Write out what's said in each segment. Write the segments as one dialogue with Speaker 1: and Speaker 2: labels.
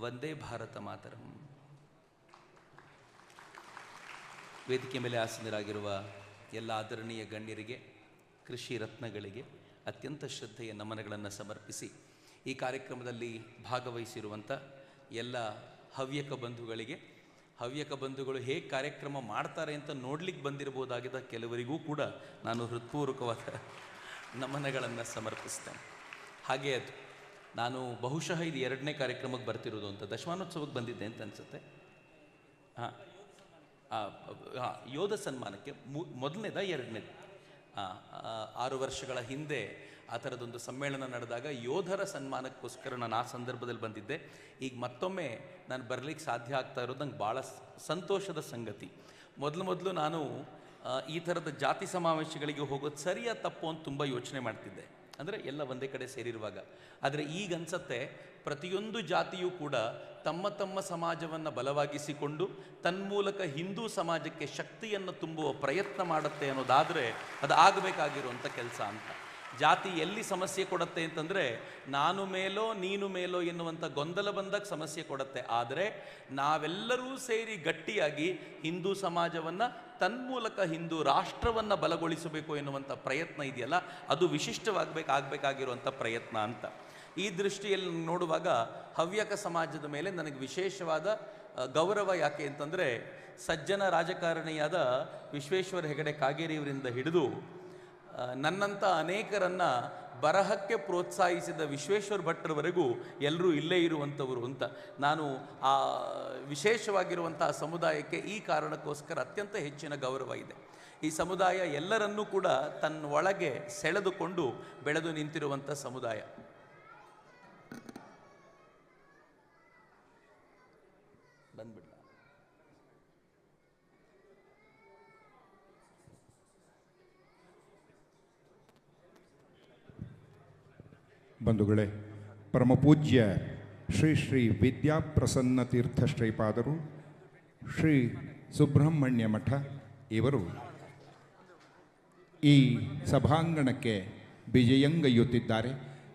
Speaker 1: ವಂದೇ ಭಾರತ ಮಾತರಂ. ವೇದಿಕೆ ಮೇಲೆ ಆಸೀನರಾಗಿರುವ ಎಲ್ಲ ಆದರಣೀಯ ಗಣ್ಯರಿಗೆ, ಕೃಷಿ ರತ್ನಗಳಿಗೆ ಅತ್ಯಂತ ಶ್ರದ್ಧೆಯ ನಮನಗಳನ್ನು ಸಮರ್ಪಿಸಿ ಈ ಕಾರ್ಯಕ್ರಮದಲ್ಲಿ ಭಾಗವಹಿಸಿರುವಂಥ ಎಲ್ಲ ಹವ್ಯಕ ಬಂಧುಗಳಿಗೆ, ಹವ್ಯಕ ಬಂಧುಗಳು ಹೇಗೆ ಕಾರ್ಯಕ್ರಮ ಮಾಡ್ತಾರೆ ಅಂತ ನೋಡ್ಲಿಕ್ಕೆ ಬಂದಿರಬಹುದಾಗಿದ್ದ ಕೆಲವರಿಗೂ ಕೂಡ ನಾನು ಹೃತ್ಪೂರ್ವಕವಾದ ನಮನಗಳನ್ನು ಸಮರ್ಪಿಸ್ತೇನೆ. ಹಾಗೆ ಅದು ನಾನು ಬಹುಶಃ ಇದು ಎರಡನೇ ಕಾರ್ಯಕ್ರಮಕ್ಕೆ ಬರ್ತಿರೋದು ಅಂತ ದಶಮಾನೋತ್ಸವಕ್ಕೆ ಬಂದಿದ್ದೆ ಅಂತ ಅನಿಸುತ್ತೆ. ಹಾಂ ಹಾಂ, ಯೋಧ ಸನ್ಮಾನಕ್ಕೆ ಮೊದಲನೇದ ಎರಡನೇದು? ಆರು ವರ್ಷಗಳ ಹಿಂದೆ ಆ ಥರದೊಂದು ಸಮ್ಮೇಳನ ನಡೆದಾಗ ಯೋಧರ ಸನ್ಮಾನಕ್ಕೋಸ್ಕರ ನಾನು ಆ ಸಂದರ್ಭದಲ್ಲಿ ಬಂದಿದ್ದೆ. ಈಗ ಮತ್ತೊಮ್ಮೆ ನಾನು ಬರಲಿಕ್ಕೆ ಸಾಧ್ಯ ಆಗ್ತಾ ಇರೋದು ನಂಗೆ ಭಾಳ ಸಂತೋಷದ ಸಂಗತಿ. ಮೊದಲು ಮೊದಲು ನಾನು ಈ ಥರದ ಜಾತಿ ಸಮಾವೇಶಗಳಿಗೆ ಹೋಗೋದು ಸರಿಯಾ ತಪ್ಪು ಅಂತ ತುಂಬ ಯೋಚನೆ ಮಾಡ್ತಿದ್ದೆ. ಅಂದರೆ ಎಲ್ಲ ಒಂದೇ ಕಡೆ ಸೇರಿರುವಾಗ. ಆದರೆ ಈಗ ಅನ್ಸತ್ತೆ ಪ್ರತಿಯೊಂದು ಜಾತಿಯೂ ಕೂಡ ತಮ್ಮ ತಮ್ಮ ಸಮಾಜವನ್ನು ಬಲವಾಗಿಸಿಕೊಂಡು ತನ್ಮೂಲಕ ಹಿಂದೂ ಸಮಾಜಕ್ಕೆ ಶಕ್ತಿಯನ್ನು ತುಂಬುವ ಪ್ರಯತ್ನ ಮಾಡುತ್ತೆ ಅನ್ನೋದಾದರೆ ಅದು ಆಗಬೇಕಾಗಿರುವಂಥ ಕೆಲಸ ಅಂತ. ಜಾತಿ ಎಲ್ಲಿ ಸಮಸ್ಯೆ ಕೊಡುತ್ತೆ ಅಂತಂದರೆ ನಾನು ಮೇಲೋ ನೀನು ಮೇಲೋ ಎನ್ನುವಂಥ ಗೊಂದಲ ಬಂದಾಗ ಸಮಸ್ಯೆ ಕೊಡುತ್ತೆ. ಆದರೆ ನಾವೆಲ್ಲರೂ ಸೇರಿ ಗಟ್ಟಿಯಾಗಿ ಹಿಂದೂ ಸಮಾಜವನ್ನು ತನ್ಮೂಲಕ ಹಿಂದೂ ರಾಷ್ಟ್ರವನ್ನು ಬಲಗೊಳಿಸಬೇಕು ಎನ್ನುವಂಥ ಪ್ರಯತ್ನ ಇದೆಯಲ್ಲ, ಅದು ವಿಶಿಷ್ಟವಾಗಬೇಕು ಆಗಬೇಕಾಗಿರುವಂಥ ಪ್ರಯತ್ನ ಅಂತ. ಈ ದೃಷ್ಟಿಯಲ್ಲಿ ನೋಡುವಾಗ ಹವ್ಯಕ ಸಮಾಜದ ಮೇಲೆ ನನಗೆ ವಿಶೇಷವಾದ ಗೌರವ ಯಾಕೆ ಅಂತಂದರೆ ಸಜ್ಜನ ರಾಜಕಾರಣಿಯಾದ ವಿಶ್ವೇಶ್ವರ ಹೆಗಡೆ ಕಾಗೇರಿಯವರಿಂದ ಹಿಡಿದು ನನ್ನಂಥ ಅನೇಕರನ್ನು ಬರಹಕ್ಕೆ ಪ್ರೋತ್ಸಾಹಿಸಿದ ವಿಶ್ವೇಶ್ವರ ಭಟ್ರವರೆಗೂ ಎಲ್ಲರೂ ಇಲ್ಲೇ ಇರುವಂಥವರು ಅಂತ. ನಾನು ಆ ವಿಶೇಷವಾಗಿರುವಂತಹ ಸಮುದಾಯಕ್ಕೆ ಈ ಕಾರಣಕ್ಕೋಸ್ಕರ ಅತ್ಯಂತ ಹೆಚ್ಚಿನ ಗೌರವ ಇದೆ. ಈ ಸಮುದಾಯ ಎಲ್ಲರನ್ನೂ ಕೂಡ ತನ್ನ ಒಳಗೆ ಸೆಳೆದುಕೊಂಡು ಬೆಳೆದು ನಿಂತಿರುವಂಥ ಸಮುದಾಯ.
Speaker 2: ಬಂಧುಗಳೇ, ಪರಮಪೂಜ್ಯ ಶ್ರೀ ಶ್ರೀ ವಿದ್ಯಾಪ್ರಸನ್ನ ತೀರ್ಥ ಶ್ರೀಪಾದರು, ಶ್ರೀ ಸುಬ್ರಹ್ಮಣ್ಯ ಮಠ ಇವರು. ಈ ಸಭಾಂಗಣಕ್ಕೆ ವಿಜಯಂಗೈಯುತ್ತಿದ್ದಾರೆ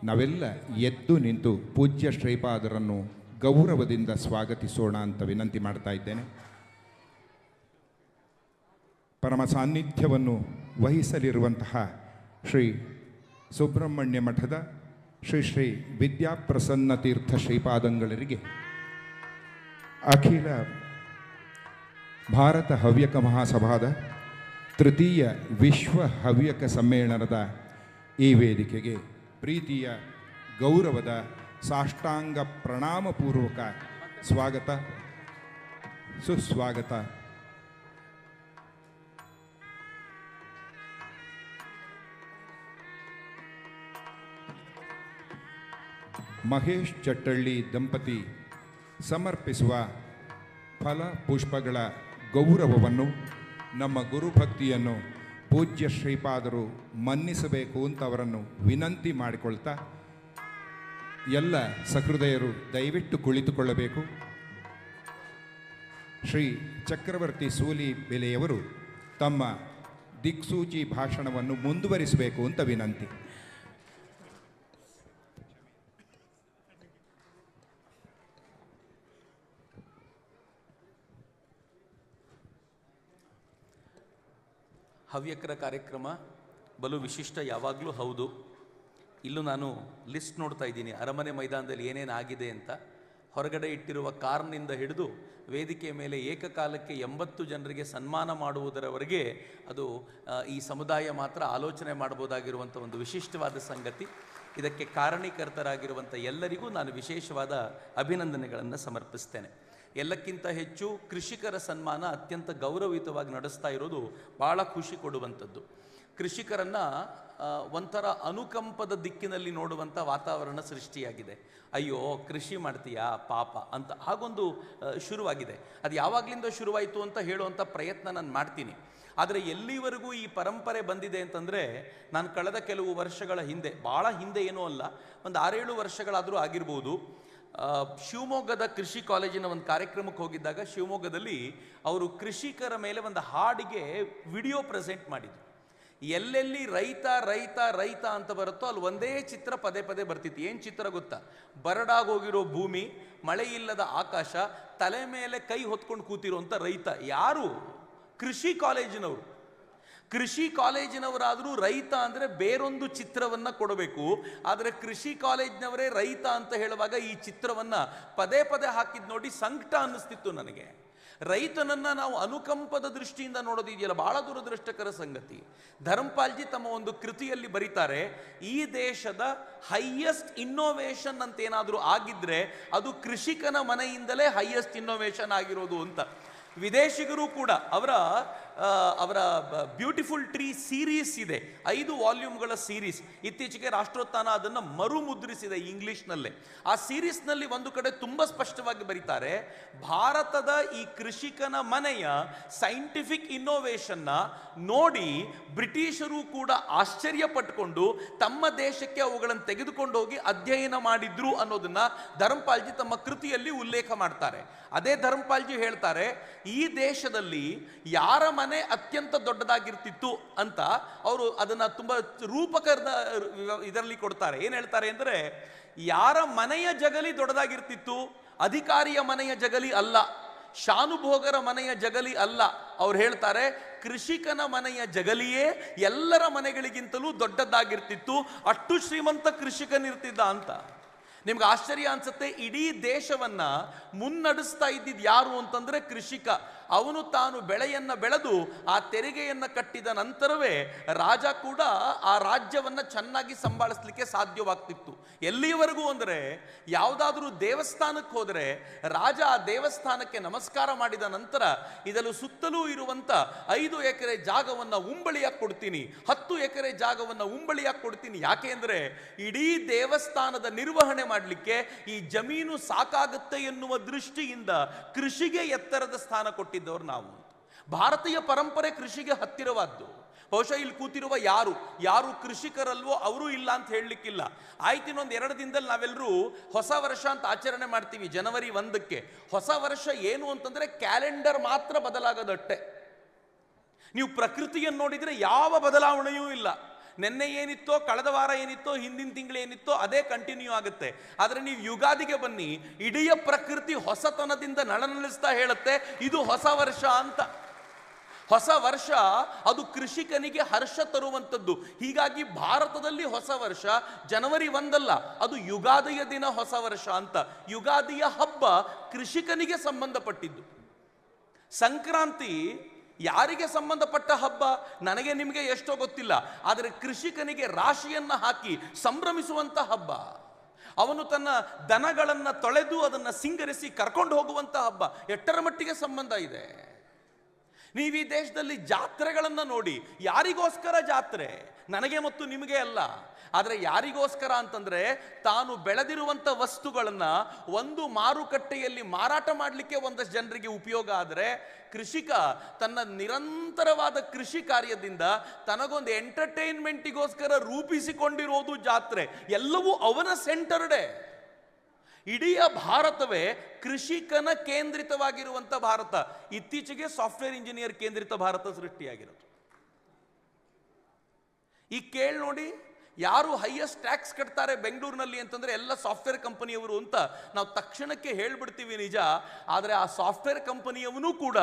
Speaker 2: ನಾವೆಲ್ಲ ಎದ್ದು ನಿಂತು ಪೂಜ್ಯ ಶ್ರೀಪಾದರನ್ನು ಗೌರವದಿಂದ ಸ್ವಾಗತಿಸೋಣ ಅಂತ ವಿನಂತಿ ಮಾಡ್ತಾ ಇದ್ದೇನೆ. ಪರಮ ಸಾನ್ನಿಧ್ಯವನ್ನು ವಹಿಸಲಿರುವಂತಹ ಶ್ರೀ ಸುಬ್ರಹ್ಮಣ್ಯ ಮಠದ ಶ್ರೀ ಶ್ರೀ ವಿದ್ಯಾಪ್ರಸನ್ನ ತೀರ್ಥ ಶ್ರೀಪಾದಂಗಳರಿಗೆ ಅಖಿಲ ಭಾರತ ಹವ್ಯಕ ಮಹಾಸಭಾದ ತೃತೀಯ ವಿಶ್ವ ಹವ್ಯಕ ಸಮ್ಮೇಳನದ ಈ ವೇದಿಕೆಗೆ ಪ್ರೀತಿಯ, ಗೌರವದ, ಸಾಷ್ಟಾಂಗ ಪ್ರಣಾಮಪೂರ್ವಕ ಸ್ವಾಗತ, ಸುಸ್ವಾಗತ. ಮಹೇಶ್ ಚಟ್ಟಳ್ಳಿ ದಂಪತಿ ಸಮರ್ಪಿಸುವ ಫಲ ಪುಷ್ಪಗಳ ಗೌರವವನ್ನು, ನಮ್ಮ ಗುರುಭಕ್ತಿಯನ್ನು ಪೂಜ್ಯ ಶ್ರೀಪಾದರು ಮನ್ನಿಸಬೇಕು ಅಂತ ಅವರನ್ನು ವಿನಂತಿ ಮಾಡಿಕೊಳ್ತಾ ಎಲ್ಲ ಸಹೃದಯರು ದಯವಿಟ್ಟು ಕುಳಿತುಕೊಳ್ಳಬೇಕು. ಶ್ರೀ ಚಕ್ರವರ್ತಿ ಸೂಲಿ ಬೆಲೆಯವರು ತಮ್ಮ ದಿಕ್ಸೂಚಿ ಭಾಷಣವನ್ನು ಮುಂದುವರಿಸಬೇಕು ಅಂತ ವಿನಂತಿ.
Speaker 1: ಹವ್ಯಕರ ಕಾರ್ಯಕ್ರಮ ಬಲು ವಿಶಿಷ್ಟ, ಯಾವಾಗಲೂ ಹೌದು. ಇಲ್ಲೂ ನಾನು ಲಿಸ್ಟ್ ನೋಡ್ತಾ ಇದ್ದೀನಿ. ಅರಮನೆ ಮೈದಾನದಲ್ಲಿ ಏನೇನು ಆಗಿದೆ ಅಂತ. ಹೊರಗಡೆ ಇಟ್ಟಿರುವ ಕಾರ್ನಿಂದ ಹಿಡಿದು ವೇದಿಕೆ ಮೇಲೆ ಏಕಕಾಲಕ್ಕೆ ಎಂಬತ್ತು ಜನರಿಗೆ ಸನ್ಮಾನ ಮಾಡುವುದರವರೆಗೆ ಅದು ಈ ಸಮುದಾಯ ಮಾತ್ರ ಆಲೋಚನೆ ಮಾಡ್ಬೋದಾಗಿರುವಂಥ ಒಂದು ವಿಶಿಷ್ಟವಾದ ಸಂಗತಿ. ಇದಕ್ಕೆ ಕಾರಣೀಕರ್ತರಾಗಿರುವಂಥ ಎಲ್ಲರಿಗೂ ನಾನು ವಿಶೇಷವಾದ ಅಭಿನಂದನೆಗಳನ್ನು ಸಮರ್ಪಿಸ್ತೇನೆ. ಎಲ್ಲಕ್ಕಿಂತ ಹೆಚ್ಚು ಕೃಷಿಕರ ಸನ್ಮಾನ ಅತ್ಯಂತ ಗೌರವಯುತವಾಗಿ ನಡೆಸ್ತಾ ಇರೋದು ಭಾಳ ಖುಷಿ ಕೊಡುವಂಥದ್ದು. ಕೃಷಿಕರನ್ನು ಒಂಥರ ಅನುಕಂಪದ ದಿಕ್ಕಿನಲ್ಲಿ ನೋಡುವಂಥ ವಾತಾವರಣ ಸೃಷ್ಟಿಯಾಗಿದೆ. ಅಯ್ಯೋ, ಕೃಷಿ ಮಾಡ್ತೀಯಾ, ಪಾಪ ಅಂತ ಹಾಗೊಂದು ಶುರುವಾಗಿದೆ. ಅದು ಯಾವಾಗಲಿಂದ ಶುರುವಾಯಿತು ಅಂತ ಹೇಳುವಂಥ ಪ್ರಯತ್ನ ನಾನು ಮಾಡ್ತೀನಿ. ಆದರೆ ಎಲ್ಲಿವರೆಗೂ ಈ ಪರಂಪರೆ ಬಂದಿದೆ ಅಂತಂದರೆ, ನಾನು ಕಳೆದ ಕೆಲವು ವರ್ಷಗಳ ಹಿಂದೆ ಭಾಳ ಹಿಂದೆ ಏನೂ ಅಲ್ಲ, ಒಂದು ಆರೇಳು ವರ್ಷಗಳಾದರೂ ಆಗಿರ್ಬೋದು ಶಿವಮೊಗ್ಗದ ಕೃಷಿ ಕಾಲೇಜಿನ ಒಂದು ಕಾರ್ಯಕ್ರಮಕ್ಕೆ ಹೋಗಿದ್ದಾಗ ಶಿವಮೊಗ್ಗದಲ್ಲಿ ಅವರು ಕೃಷಿಕರ ಮೇಲೆ ಒಂದು ಹಾಡಿಗೆ ವಿಡಿಯೋ ಪ್ರೆಸೆಂಟ್ ಮಾಡಿದ್ರು. ಎಲ್ಲೆಲ್ಲಿ ರೈತ ರೈತ ರೈತ ಅಂತ ಬರುತ್ತೋ ಅಲ್ಲಿ ಒಂದೇ ಚಿತ್ರ ಪದೇ ಪದೇ ಬರ್ತಿತ್ತು. ಏನು ಚಿತ್ರ ಗೊತ್ತಾ? ಬರಡಾಗೋಗಿರೋ ಭೂಮಿ, ಮಳೆ ಇಲ್ಲದ ಆಕಾಶ, ತಲೆ ಮೇಲೆ ಕೈ ಹೊತ್ಕೊಂಡು ಕೂತಿರುವಂಥ ರೈತ. ಯಾರು? ಕೃಷಿ ಕಾಲೇಜಿನವರು. ಕೃಷಿ ಕಾಲೇಜಿನವರಾದರೂ ರೈತ ಅಂದರೆ ಬೇರೊಂದು ಚಿತ್ರವನ್ನ ಕೊಡಬೇಕು. ಆದರೆ ಕೃಷಿ ಕಾಲೇಜಿನವರೇ ರೈತ ಅಂತ ಹೇಳುವಾಗ ಈ ಚಿತ್ರವನ್ನು ಪದೇ ಪದೇ ಹಾಕಿದ್ ನೋಡಿ ಸಂಕಟ ಅನ್ನಿಸ್ತಿತ್ತು ನನಗೆ. ರೈತನನ್ನ ನಾವು ಅನುಕಂಪದ ದೃಷ್ಟಿಯಿಂದ ನೋಡೋದಿದೆಯಲ್ಲ, ಬಹಳ ದುರದೃಷ್ಟಕರ ಸಂಗತಿ. ಧರ್ಮಪಾಲ್ಜಿ ತಮ್ಮ ಒಂದು ಕೃತಿಯಲ್ಲಿ ಬರೀತಾರೆ, ಈ ದೇಶದ ಹೈಯೆಸ್ಟ್ ಇನ್ನೋವೇಷನ್ ಅಂತ ಏನಾದರೂ ಆಗಿದ್ರೆ ಅದು ಕೃಷಿಕನ ಮನೆಯಿಂದಲೇ ಹೈಯೆಸ್ಟ್ ಇನ್ನೋವೇಷನ್ ಆಗಿರೋದು ಅಂತ. ವಿದೇಶಿಗರು ಕೂಡ, ಅವರ ಅವರ ಬ್ಯೂಟಿಫುಲ್ ಟ್ರೀ ಸೀರೀಸ್ ಇದೆ. ಐದು ವಾಲ್ಯೂಮ್ಗಳ ಸೀರೀಸ್ ಇತ್ತೀಚೆಗೆ ರಾಷ್ಟ್ರೋತ್ಥಾನ ಅದನ್ನು ಮರುಮುದ್ರಿಸಿದೆ ಇಂಗ್ಲೀಷ್ನಲ್ಲೇ. ಆ ಸೀರೀಸ್ನಲ್ಲಿ ಒಂದು ಕಡೆ ತುಂಬ ಸ್ಪಷ್ಟವಾಗಿ ಬರೀತಾರೆ, ಭಾರತದ ಈ ಕೃಷಿಕನ ಮನೆಯ ಸೈಂಟಿಫಿಕ್ ಇನ್ನೋವೇಷನ್ನ ನೋಡಿ ಬ್ರಿಟಿಷರು ಕೂಡ ಆಶ್ಚರ್ಯ ಪಟ್ಟುಕೊಂಡು ತಮ್ಮ ದೇಶಕ್ಕೆ ಅವುಗಳನ್ನು ತೆಗೆದುಕೊಂಡು ಹೋಗಿ ಅಧ್ಯಯನ ಮಾಡಿದ್ರು ಅನ್ನೋದನ್ನ ಧರ್ಮಪಾಲ್ಜಿ ತಮ್ಮ ಕೃತಿಯಲ್ಲಿ ಉಲ್ಲೇಖ ಮಾಡ್ತಾರೆ. ಅದೇ ಧರ್ಮಪಾಲ್ಜಿ ಹೇಳ್ತಾರೆ, ಈ ದೇಶದಲ್ಲಿ ಯಾರ ಮನೆ ಅತ್ಯಂತ ದೊಡ್ಡದಾಗಿರ್ತಿತ್ತು ಅಂತ ಅವರು ಅದನ್ನ ತುಂಬಾ ರೂಪಕದ ಇದರಲ್ಲಿ ಕೊಡ್ತಾರೆ. ಏನ್ ಹೇಳ್ತಾರೆ ಅಂದ್ರೆ, ಯಾರ ಮನೆಯ ಜಗಲಿ ದೊಡ್ಡದಾಗಿರ್ತಿತ್ತು, ಅಧಿಕಾರಿಯ ಮನೆಯ ಜಗಲಿ ಅಲ್ಲ, ಶಾನುಭೋಗರ ಮನೆಯ ಜಗಲಿ ಅಲ್ಲ. ಅವ್ರು ಹೇಳ್ತಾರೆ, ಕೃಷಿಕನ ಮನೆಯ ಜಗಲಿಯೇ ಎಲ್ಲರ ಮನೆಗಳಿಗಿಂತಲೂ ದೊಡ್ಡದಾಗಿರ್ತಿತ್ತು, ಅಷ್ಟು ಶ್ರೀಮಂತ ಕೃಷಿಕನಿರ್ತಿದ್ದ ಅಂತ. ನಿಮ್ಗೆ ಆಶ್ಚರ್ಯ ಅನ್ಸುತ್ತೆ, ಇಡೀ ದೇಶವನ್ನ ಮುನ್ನಡೆಸ್ತಾ ಇದ್ದಿದ್ ಯಾರು ಅಂತಂದ್ರೆ ಕೃಷಿಕ. ಅವನು ತಾನು ಬೆಳೆಯನ್ನು ಬೆಳೆದು ಆ ತೆರಿಗೆಯನ್ನ ಕಟ್ಟಿದ ನಂತರವೇ ರಾಜ ಕೂಡ ಆ ರಾಜ್ಯವನ್ನ ಚೆನ್ನಾಗಿ ಸಂಭಾಳಿಸ್ಲಿಕ್ಕೆ ಸಾಧ್ಯವಾಗ್ತಿತ್ತು. ಎಲ್ಲಿವರೆಗೂ ಅಂದ್ರೆ ಯಾವುದಾದ್ರೂ ದೇವಸ್ಥಾನಕ್ಕೆ ಹೋದರೆ ರಾಜ ಆ ದೇವಸ್ಥಾನಕ್ಕೆ ನಮಸ್ಕಾರ ಮಾಡಿದ ನಂತರ ಇದರ ಸುತ್ತಲೂ ಇರುವಂತ ಐದು ಎಕರೆ ಜಾಗವನ್ನ ಉಂಬಳಿಯಾಗಿ ಕೊಡ್ತೀನಿ, ಹತ್ತು ಎಕರೆ ಜಾಗವನ್ನ ಉಂಬಳಿಯಾಗಿ ಕೊಡ್ತೀನಿ. ಯಾಕೆ ಅಂದರೆ ಇಡೀ ದೇವಸ್ಥಾನದ ನಿರ್ವಹಣೆ ಮಾಡಲಿಕ್ಕೆ ಈ ಜಮೀನು ಸಾಕಾಗುತ್ತೆ ಎನ್ನುವ ದೃಷ್ಟಿಯಿಂದ ಕೃಷಿಗೆ ಎತ್ತರದ ಸ್ಥಾನ ಕೊಟ್ಟಿದ್ದವರು ನಾವು ಭಾರತೀಯ ಪರಂಪರೆ ಕೃಷಿಗೆ ಹತ್ತಿರವಾದ್ದು. ಬಹುಶಃ ಇಲ್ಲಿ ಕೂತಿರುವ ಯಾರು? ಯಾರು ಕೃಷಿಕರಲ್ವೋ ಅವರು ಇಲ್ಲ ಅಂತ ಹೇಳಲಿಕ್ಕಿಲ್ಲ. ಆಯ್ತು ಇನ್ನೊಂದು ಎರಡು ದಿನದಲ್ಲಿ ನಾವೆಲ್ಲರೂ ಹೊಸ ವರ್ಷ ಅಂತ ಆಚರಣೆ ಮಾಡ್ತೀವಿ ಜನವರಿ ಒಂದಕ್ಕೆ. ಹೊಸ ವರ್ಷ ಏನು ಅಂತಂದ್ರೆ ಕ್ಯಾಲೆಂಡರ್ ಮಾತ್ರ ಬದಲಾಗದಟ್ಟೆ ನೀವು ಪ್ರಕೃತಿಯನ್ನು ನೋಡಿದ್ರೆ ಯಾವ ಬದಲಾವಣೆಯೂ ಇಲ್ಲ. ನಿನ್ನೆ ಏನಿತ್ತೋ, ಕಳೆದ ವಾರ ಏನಿತ್ತೋ, ಹಿಂದಿನ ತಿಂಗಳು ಏನಿತ್ತೋ, ಅದೇ ಕಂಟಿನ್ಯೂ ಆಗುತ್ತೆ. ಆದರೆ ನೀವು ಯುಗಾದಿಗೆ ಬನ್ನಿ, ಇಡೀ ಪ್ರಕೃತಿ ಹೊಸತನದಿಂದ ನಳನಳಿಸ್ತಾ ಹೇಳುತ್ತೆ, ಇದು ಹೊಸ ವರ್ಷ ಅಂತ. ಹೊಸ ವರ್ಷ, ಅದು ಕೃಷಿಕನಿಗೆ ಹರ್ಷ ತರುವಂಥದ್ದು. ಹೀಗಾಗಿ ಭಾರತದಲ್ಲಿ ಹೊಸ ವರ್ಷ, ಜನವರಿ ಒಂದಲ್ಲ, ಅದು ಯುಗಾದಿಯ ದಿನ ಹೊಸ ವರ್ಷ ಅಂತ. ಯುಗಾದಿಯ ಹಬ್ಬ ಕೃಷಿಕನಿಗೆ ಸಂಬಂಧಪಟ್ಟಿದ್ದು. ಸಂಕ್ರಾಂತಿ ಯಾರಿಗೆ ಸಂಬಂಧಪಟ್ಟ ಹಬ್ಬ, ನನಗೆ ನಿಮಗೆ ಎಷ್ಟೋ ಗೊತ್ತಿಲ್ಲ, ಆದರೆ ಕೃಷಿಕನಿಗೆ ರಾಶಿಯನ್ನು ಹಾಕಿ ಸಂಭ್ರಮಿಸುವಂಥ ಹಬ್ಬ. ಅವನು ತನ್ನ ದನಗಳನ್ನು ತೊಳೆದು ಅದನ್ನು ಸಿಂಗರಿಸಿ ಕರ್ಕೊಂಡು ಹೋಗುವಂಥ ಹಬ್ಬ. ಎಷ್ಟರ ಮಟ್ಟಿಗೆ ಸಂಬಂಧ ಇದೆ? ನೀವು ಈ ದೇಶದಲ್ಲಿ ಜಾತ್ರೆಗಳನ್ನು ನೋಡಿ, ಯಾರಿಗೋಸ್ಕರ ಜಾತ್ರೆ? ನನಗೆ ಮತ್ತು ನಿಮಗೆ ಅಲ್ಲ. ಆದರೆ ಯಾರಿಗೋಸ್ಕರ ಅಂತಂದ್ರೆ, ತಾನು ಬೆಳೆದಿರುವಂಥ ವಸ್ತುಗಳನ್ನು ಒಂದು ಮಾರುಕಟ್ಟೆಯಲ್ಲಿ ಮಾರಾಟ ಮಾಡಲಿಕ್ಕೆ ಒಂದಷ್ಟು ಜನರಿಗೆ ಉಪಯೋಗ ಆದರೆ, ಕೃಷಿಕ ತನ್ನ ನಿರಂತರವಾದ ಕೃಷಿ ಕಾರ್ಯದಿಂದ ತನಗೊಂದು ಎಂಟರ್ಟೈನ್ಮೆಂಟಿಗೋಸ್ಕರ ರೂಪಿಸಿಕೊಂಡಿರೋದು ಜಾತ್ರೆ. ಎಲ್ಲವೂ ಅವನ ಸೆಂಟರ್ಡೇ ಇಡೀ ಭಾರತವೇ ಕೃಷಿಕನ ಕೇಂದ್ರಿತವಾಗಿರುವಂಥ ಭಾರತ. ಇತ್ತೀಚೆಗೆ ಸಾಫ್ಟ್ವೇರ್ ಇಂಜಿನಿಯರ್ ಕೇಂದ್ರಿತ ಭಾರತ ಸೃಷ್ಟಿಯಾಗಿರೋದು. ಈ ಕೇಳಿ ನೋಡಿ, ಯಾರು ಹೈಯೆಸ್ಟ್ ಟ್ಯಾಕ್ಸ್ ಕಟ್ತಾರೆ ಬೆಂಗಳೂರಿನಲ್ಲಿ ಅಂತಂದ್ರೆ ಎಲ್ಲ ಸಾಫ್ಟ್ವೇರ್ ಕಂಪನಿಯವರು ಅಂತ ನಾವು ತಕ್ಷಣಕ್ಕೆ ಹೇಳ್ಬಿಡ್ತೀವಿ ನಿಜ. ಆದರೆ ಆ ಸಾಫ್ಟ್ವೇರ್ ಕಂಪನಿಯವನು ಕೂಡ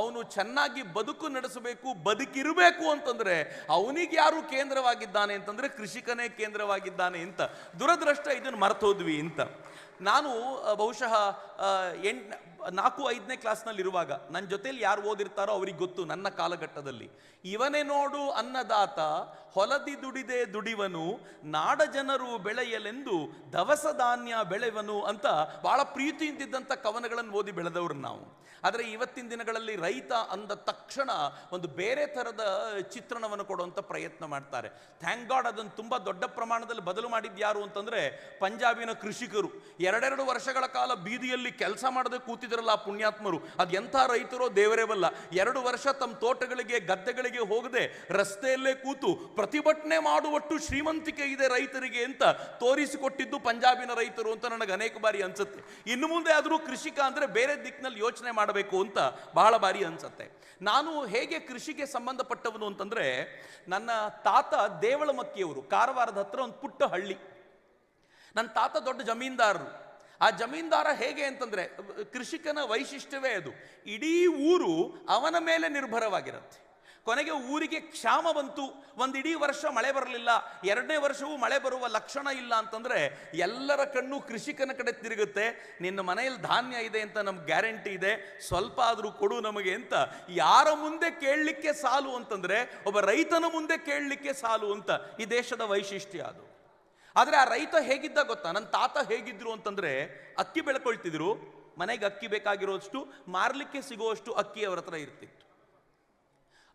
Speaker 1: ಅವನು ಚೆನ್ನಾಗಿ ಬದುಕು ನಡೆಸಬೇಕು, ಬದುಕಿರಬೇಕು ಅಂತಂದ್ರೆ ಅವನಿಗೆ ಯಾರು ಕೇಂದ್ರವಾಗಿದ್ದಾನೆ ಅಂತಂದ್ರೆ ಕೃಷಿಕನೇ ಕೇಂದ್ರವಾಗಿದ್ದಾನೆ ಅಂತ. ದುರದೃಷ್ಟ ಇದನ್ನು ಮರೆತೋದ್ವಿ ಅಂತ. ನಾನು ಬಹುಶಃ ಎಂಟ್ ನಾಲ್ಕು ಐದನೇ ಕ್ಲಾಸ್ನಲ್ಲಿರುವಾಗ ನನ್ನ ಜೊತೆಲಿ ಯಾರು ಓದಿರ್ತಾರೋ ಅವ್ರಿಗೆ ಗೊತ್ತು, ನನ್ನ ಕಾಲಘಟ್ಟದಲ್ಲಿ. ಇವನೇ ನೋಡು ಅನ್ನದಾತ, ಹೊಲದಿ ದುಡಿದೆ ದುಡಿವನು, ನಾಡ ಜನರು ಬೆಳೆಯಲೆಂದು ದವಸ ಧಾನ್ಯ ಬೆಳೆವನು ಅಂತ ಬಹಳ ಪ್ರೀತಿಯಿಂದಿದ್ದಂಥ ಕವನಗಳನ್ನು ಓದಿ ಬೆಳೆದವರು ನಾವು. ಆದರೆ ಇವತ್ತಿನ ದಿನಗಳಲ್ಲಿ ರೈತ ಅಂದ ತಕ್ಷಣ ಒಂದು ಬೇರೆ ಥರದ ಚಿತ್ರಣವನ್ನು ಕೊಡುವಂಥ ಪ್ರಯತ್ನ ಮಾಡ್ತಾರೆ. ಥ್ಯಾಂಕ್ ಗಾಡ್ ಅದನ್ನು ತುಂಬ ದೊಡ್ಡ ಪ್ರಮಾಣದಲ್ಲಿ ಬದಲು ಮಾಡಿದ್ದು ಯಾರು ಅಂತಂದ್ರೆ, ಪಂಜಾಬಿನ ಕೃಷಿಕರು. ಎರಡೆರಡು ವರ್ಷಗಳ ಕಾಲ ಬೀದಿಯಲ್ಲಿ ಕೆಲಸ ಮಾಡದೆ ಕೂತಿದ್ರಲ್ಲ ಆ ಪುಣ್ಯಾತ್ಮರು, ಅದು ಎಂಥ ರೈತರೋ ದೇವರೇವಲ್ಲ ಎರಡು ವರ್ಷ ತಮ್ಮ ತೋಟಗಳಿಗೆ, ಗದ್ದೆಗಳಿಗೆ ಹೋಗದೆ ರಸ್ತೆಯಲ್ಲೇ ಕೂತು ಪ್ರತಿಭಟನೆ ಮಾಡುವಟ್ಟು ಶ್ರೀಮಂತಿಕೆ ಇದೆ ರೈತರಿಗೆ ಅಂತ ತೋರಿಸಿಕೊಟ್ಟಿದ್ದು ಪಂಜಾಬಿನ ರೈತರು ಅಂತ ನನಗೆ ಅನೇಕ ಬಾರಿ ಅನ್ಸುತ್ತೆ. ಇನ್ನು ಮುಂದೆ ಆದರೂ ಕೃಷಿಕ ಅಂದರೆ ಬೇರೆ ದಿಕ್ಕಿನಲ್ಲಿ ಯೋಚನೆ ಮಾಡಬೇಕು ಅಂತ ಬಹಳ ಬಾರಿ ಅನ್ಸುತ್ತೆ. ನಾನು ಹೇಗೆ ಕೃಷಿಗೆ ಸಂಬಂಧಪಟ್ಟವನು ಅಂತಂದ್ರೆ, ನನ್ನ ತಾತ ದೇವಳಮಕ್ಕಿಯವರು, ಕಾರವಾರದ ಹತ್ರ ಒಂದು ಪುಟ್ಟ ಹಳ್ಳಿ. ನನ್ನ ತಾತ ದೊಡ್ಡ ಜಮೀನ್ದಾರರು. ಆ ಜಮೀನ್ದಾರ ಹೇಗೆ ಅಂತಂದ್ರೆ, ಕೃಷಿಕನ ವೈಶಿಷ್ಟ್ಯವೇ ಅದು. ಇಡೀ ಊರು ಅವನ ಮೇಲೆ ನಿರ್ಭರವಾಗಿರುತ್ತೆ. ಕೊನೆಗೆ ಊರಿಗೆ ಕ್ಷಾಮ ಬಂತು ಒಂದಿಡೀ ವರ್ಷ ಮಳೆ ಬರಲಿಲ್ಲ, ಎರಡನೇ ವರ್ಷವೂ ಮಳೆ ಬರುವ ಲಕ್ಷಣ ಇಲ್ಲ ಅಂತಂದ್ರೆ, ಎಲ್ಲರ ಕಣ್ಣು ಕೃಷಿಕನ ಕಡೆ ತಿರುಗುತ್ತೆ. ನಿನ್ನ ಮನೆಯಲ್ಲಿ ಧಾನ್ಯ ಇದೆ ಅಂತ ನಮ್ಗೆ ಗ್ಯಾರಂಟಿ ಇದೆ, ಸ್ವಲ್ಪ ಆದರೂ ಕೊಡು ನಮಗೆ ಅಂತ. ಯಾರ ಮುಂದೆ ಕೇಳಲಿಕ್ಕೆ ಸಾಲು ಅಂತಂದ್ರೆ, ಒಬ್ಬ ರೈತನ ಮುಂದೆ ಕೇಳಲಿಕ್ಕೆ ಸಾಲು ಅಂತ ಈ ದೇಶದ ವೈಶಿಷ್ಟ್ಯ ಅದು. ಆದರೆ ಆ ರೈತ ಹೇಗಿದ್ದ ಗೊತ್ತಾ? ನನ್ನ ತಾತ ಹೇಗಿದ್ರು ಅಂತಂದ್ರೆ ಅಕ್ಕಿ ಬೆಳ್ಕೊಳ್ತಿದ್ರು, ಮನೆಗೆ ಅಕ್ಕಿ ಬೇಕಾಗಿರೋಷ್ಟು, ಮಾರಲಿಕ್ಕೆ ಸಿಗುವಷ್ಟು ಅಕ್ಕಿ ಅವ್ರ ಹತ್ರ ಇರ್ತಿತ್ತು.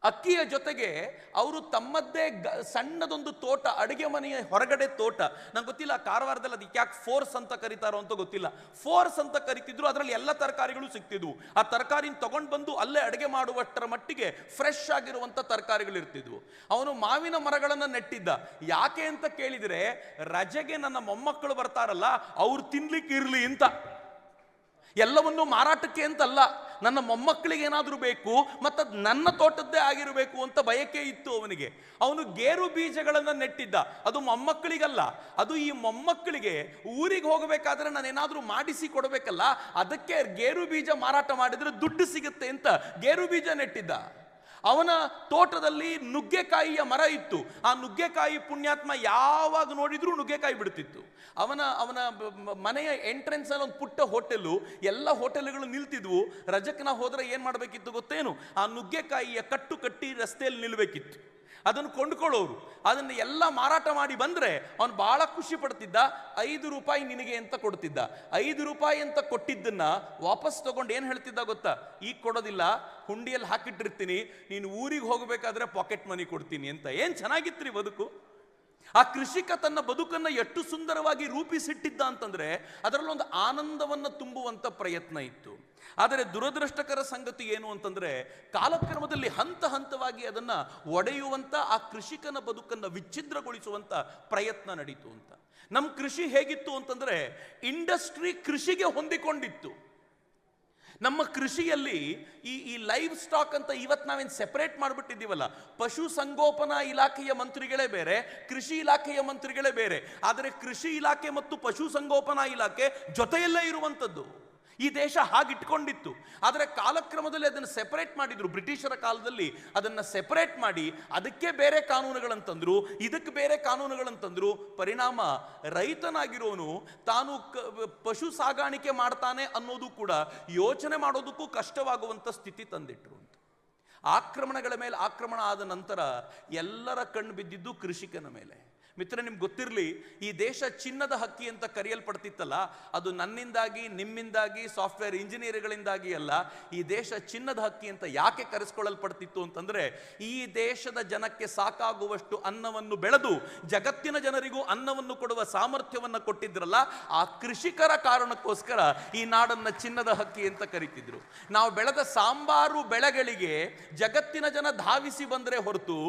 Speaker 1: ಅಕ್ಕಿಯ ಜೊತೆಗೆ ಅವರು ತಮ್ಮದ್ದೇ ಗ, ಸಣ್ಣದೊಂದು ತೋಟ, ಅಡುಗೆ ಮನೆಯ ಹೊರಗಡೆ ತೋಟ. ನಂಗೆ ಗೊತ್ತಿಲ್ಲ ಕಾರವಾರದಲ್ಲಿ ಅದಕ್ಕೆ ಯಾಕೆ ಫೋರ್ಸ್ ಅಂತ ಕರೀತಾರೋ ಅಂತ ಗೊತ್ತಿಲ್ಲ. ಫೋರ್ಸ್ ಅಂತ ಕರಿತಿದ್ರು, ಅದರಲ್ಲಿ ಎಲ್ಲ ತರಕಾರಿಗಳು ಸಿಗ್ತಿದ್ವು ಆ ತರಕಾರಿನ ತಗೊಂಡು ಬಂದು ಅಲ್ಲೇ ಅಡುಗೆ ಮಾಡುವಷ್ಟರ ಮಟ್ಟಿಗೆ ಫ್ರೆಶ್ ಆಗಿರುವಂಥ ತರಕಾರಿಗಳು ಇರ್ತಿದ್ವು. ಅವನು ಮಾವಿನ ಮರಗಳನ್ನು ನೆಟ್ಟಿದ್ದ. ಯಾಕೆ ಅಂತ ಕೇಳಿದರೆ, ರಜೆಗೆ ನನ್ನ ಮೊಮ್ಮಕ್ಕಳು ಬರ್ತಾರಲ್ಲ, ಅವ್ರು ತಿನ್ಲಿಕ್ಕೆ ಇರಲಿ ಅಂತ. ಎಲ್ಲವನ್ನು ಮಾರಾಟಕ್ಕೆ ಅಂತಲ್ಲ. ನನ್ನ ಮೊಮ್ಮಕ್ಕಳಿಗೆ ಏನಾದರೂ ಬೇಕು ಮತ್ತು ಅದು ನನ್ನ ತೋಟದ್ದೇ ಆಗಿರಬೇಕು ಅಂತ ಬಯಕೆ ಇತ್ತು ಅವನಿಗೆ. ಅವನು ಗೇರು ಬೀಜಗಳನ್ನು ನೆಟ್ಟಿದ್ದ. ಅದು ಮೊಮ್ಮಕ್ಕಳಿಗಲ್ಲ. ಅದು ಈ ಮೊಮ್ಮಕ್ಕಳಿಗೆ ಊರಿಗೆ ಹೋಗಬೇಕಾದ್ರೆ ನಾನು ಏನಾದರೂ ಮಾಡಿಸಿ ಕೊಡಬೇಕಲ್ಲ, ಅದಕ್ಕೆ ಗೇರು ಬೀಜ ಮಾರಾಟ ಮಾಡಿದರೆ ದುಡ್ಡು ಸಿಗುತ್ತೆ ಅಂತ ಗೇರು ಬೀಜ ನೆಟ್ಟಿದ್ದ. ಅವನ ತೋಟದಲ್ಲಿ ನುಗ್ಗೆಕಾಯಿಯ ಮರ ಇತ್ತು. ಆ ನುಗ್ಗೆಕಾಯಿ ಪುಣ್ಯಾತ್ಮ ಯಾವಾಗ ನೋಡಿದ್ರೂ ನುಗ್ಗೆಕಾಯಿ ಬಿಡ್ತಿತ್ತು ಅವನ ಅವನ ಮನೆಯ ಎಂಟ್ರೆನ್ಸ್ ಅಲ್ಲಿ ಒಂದು ಪುಟ್ಟ ಹೋಟೆಲು, ಎಲ್ಲ ಹೋಟೆಲ್ಗಳು ನಿಲ್ತಿದ್ವು. ರಜಕ್ಕೆ ನಾವು ಹೋದ್ರೆ ಏನ್ ಮಾಡಬೇಕಿತ್ತು ಗೊತ್ತೇನು? ಆ ನುಗ್ಗೆಕಾಯಿಯ ಕಟ್ಟು ಕಟ್ಟಿ ರಸ್ತೆಯಲ್ಲಿ ನಿಲ್ಬೇಕಿತ್ತು. ಅದನ್ನು ಕೊಂಡ್ಕೊಳ್ಳೋರು. ಅದನ್ನು ಎಲ್ಲ ಮಾರಾಟ ಮಾಡಿ ಬಂದ್ರೆ ಅವನು ಭಾಳ ಖುಷಿ ಪಡ್ತಿದ್ದ, ಐದು ರೂಪಾಯಿ ನಿನಗೆ ಅಂತ ಕೊಡ್ತಿದ್ದ. ಐದು ರೂಪಾಯಿ ಅಂತ ಕೊಟ್ಟಿದ್ದನ್ನ ವಾಪಸ್ ತಗೊಂಡು ಏನು ಹೇಳ್ತಿದ್ದ ಗೊತ್ತಾ? ಈಗ ಕೊಡೋದಿಲ್ಲ, ಹುಂಡಿಯಲ್ಲಿ ಹಾಕಿಟ್ಟಿರ್ತೀನಿ, ನೀನು ಊರಿಗೆ ಹೋಗಬೇಕಾದ್ರೆ ಪಾಕೆಟ್ ಮನಿ ಕೊಡ್ತೀನಿ ಅಂತ. ಏನು ಚೆನ್ನಾಗಿತ್ರಿ ಬದುಕು? ಆ ಕೃಷಿಕ ತನ್ನ ಬದುಕನ್ನ ಎಷ್ಟು ಸುಂದರವಾಗಿ ರೂಪಿಸಿಟ್ಟಿದ್ದ ಅಂತಂದ್ರೆ ಅದರಲ್ಲೊಂದು ಆನಂದವನ್ನು ತುಂಬುವಂಥ ಪ್ರಯತ್ನ ಇತ್ತು. ಆದರೆ ದುರದೃಷ್ಟಕರ ಸಂಗತಿ ಏನು ಅಂತಂದ್ರೆ ಕಾಲಕ್ರಮದಲ್ಲಿ ಹಂತ ಹಂತವಾಗಿ ಅದನ್ನ ಒಡೆಯುವಂಥ ಆ ಕೃಷಿಕನ ಬದುಕನ್ನ ವಿಚ್ಛಿದ್ರಗೊಳಿಸುವಂಥ ಪ್ರಯತ್ನ ನಡೀತು ಅಂತ. ನಮ್ಮ ಕೃಷಿ ಹೇಗಿತ್ತು ಅಂತಂದ್ರೆ, ಇಂಡಸ್ಟ್ರಿ ಕೃಷಿಗೆ ಹೊಂದಿಕೊಂಡಿತ್ತು. ನಮ್ಮ ಕೃಷಿಯಲ್ಲಿ ಈ ಈ ಲೈವ್ ಸ್ಟಾಕ್ ಅಂತ ಇವತ್ತು ನಾವೇನು ಸೆಪರೇಟ್ ಮಾಡಿಬಿಟ್ಟಿದ್ದೀವಲ್ಲ, ಪಶು ಸಂಗೋಪನಾ ಇಲಾಖೆಯ ಮಂತ್ರಿಗಳೇ ಬೇರೆ, ಕೃಷಿ ಇಲಾಖೆಯ ಮಂತ್ರಿಗಳೇ ಬೇರೆ, ಆದರೆ ಕೃಷಿ ಇಲಾಖೆ ಮತ್ತು ಪಶು ಸಂಗೋಪನಾ ಇಲಾಖೆ ಜೊತೆಯಲ್ಲೇ ಇರುವಂಥದ್ದು ಈ ದೇಶ ಹಾಗಿಟ್ಕೊಂಡಿತ್ತು. ಆದರೆ ಕಾಲಕ್ರಮದಲ್ಲಿ ಅದನ್ನು ಸೆಪರೇಟ್ ಮಾಡಿದ್ರು. ಬ್ರಿಟಿಷರ ಕಾಲದಲ್ಲಿ ಅದನ್ನು ಸೆಪರೇಟ್ ಮಾಡಿ ಅದಕ್ಕೆ ಬೇರೆ ಕಾನೂನುಗಳಂತಂದ್ರು ಇದಕ್ಕೆ ಬೇರೆ ಕಾನೂನುಗಳಂತಂದ್ರು ಪರಿಣಾಮ ರೈತನಾಗಿರೋನು ತಾನು ಪಶು ಸಾಗಾಣಿಕೆ ಮಾಡ್ತಾನೆ ಅನ್ನೋದು ಕೂಡ ಯೋಚನೆ ಮಾಡೋದಕ್ಕೂ ಕಷ್ಟವಾಗುವಂಥ ಸ್ಥಿತಿ ತಂದಿಟ್ರು ಆಕ್ರಮಣಗಳ ಮೇಲೆ ಆಕ್ರಮಣ ಆದ ನಂತರ ಎಲ್ಲರ ಕಣ್ಣು ಬಿದ್ದಿದ್ದು ಕೃಷಿಕನ ಮೇಲೆ. ಮಿತ್ರ, ನಿಮ್ಗೆ ಗೊತ್ತಿರಲಿ, ಈ ದೇಶ ಚಿನ್ನದ ಹಕ್ಕಿ ಅಂತ ಕರೆಯಲ್ಪಡ್ತಿತ್ತಲ್ಲ, ಅದು ನನ್ನಿಂದಾಗಿ, ನಿಮ್ಮಿಂದಾಗಿ, ಸಾಫ್ಟ್ವೇರ್ ಇಂಜಿನಿಯರ್ಗಳಿಂದಾಗಿ ಅಲ್ಲ, ಈ ದೇಶ ಚಿನ್ನದ ಹಕ್ಕಿ ಅಂತ ಯಾಕೆ ಕರೆಸ್ಕೊಳ್ಳಲ್ಪಡ್ತಿತ್ತು ಅಂತಂದ್ರೆ, ಈ ದೇಶದ ಜನಕ್ಕೆ ಸಾಕಾಗುವಷ್ಟು ಅನ್ನವನ್ನು ಬೆಳೆದು, ಜಗತ್ತಿನ ಜನರಿಗೂ ಅನ್ನವನ್ನು ಕೊಡುವ ಸಾಮರ್ಥ್ಯವನ್ನು ಕೊಟ್ಟಿದ್ರಲ್ಲ, ಆ ಕೃಷಿಕರ ಕಾರಣಕ್ಕೋಸ್ಕರ ಈ ನಾಡನ್ನ ಚಿನ್ನದ ಹಕ್ಕಿ ಅಂತ ಕರಿತಿದ್ರು. ನಾವು ಬೆಳೆದ ಸಾಂಬಾರು ಬೆಳೆಗಳಿಗೆ ಜಗತ್ತಿನ ಜನ ಧಾವಿಸಿ ಬಂದರೆ ಹೊರತು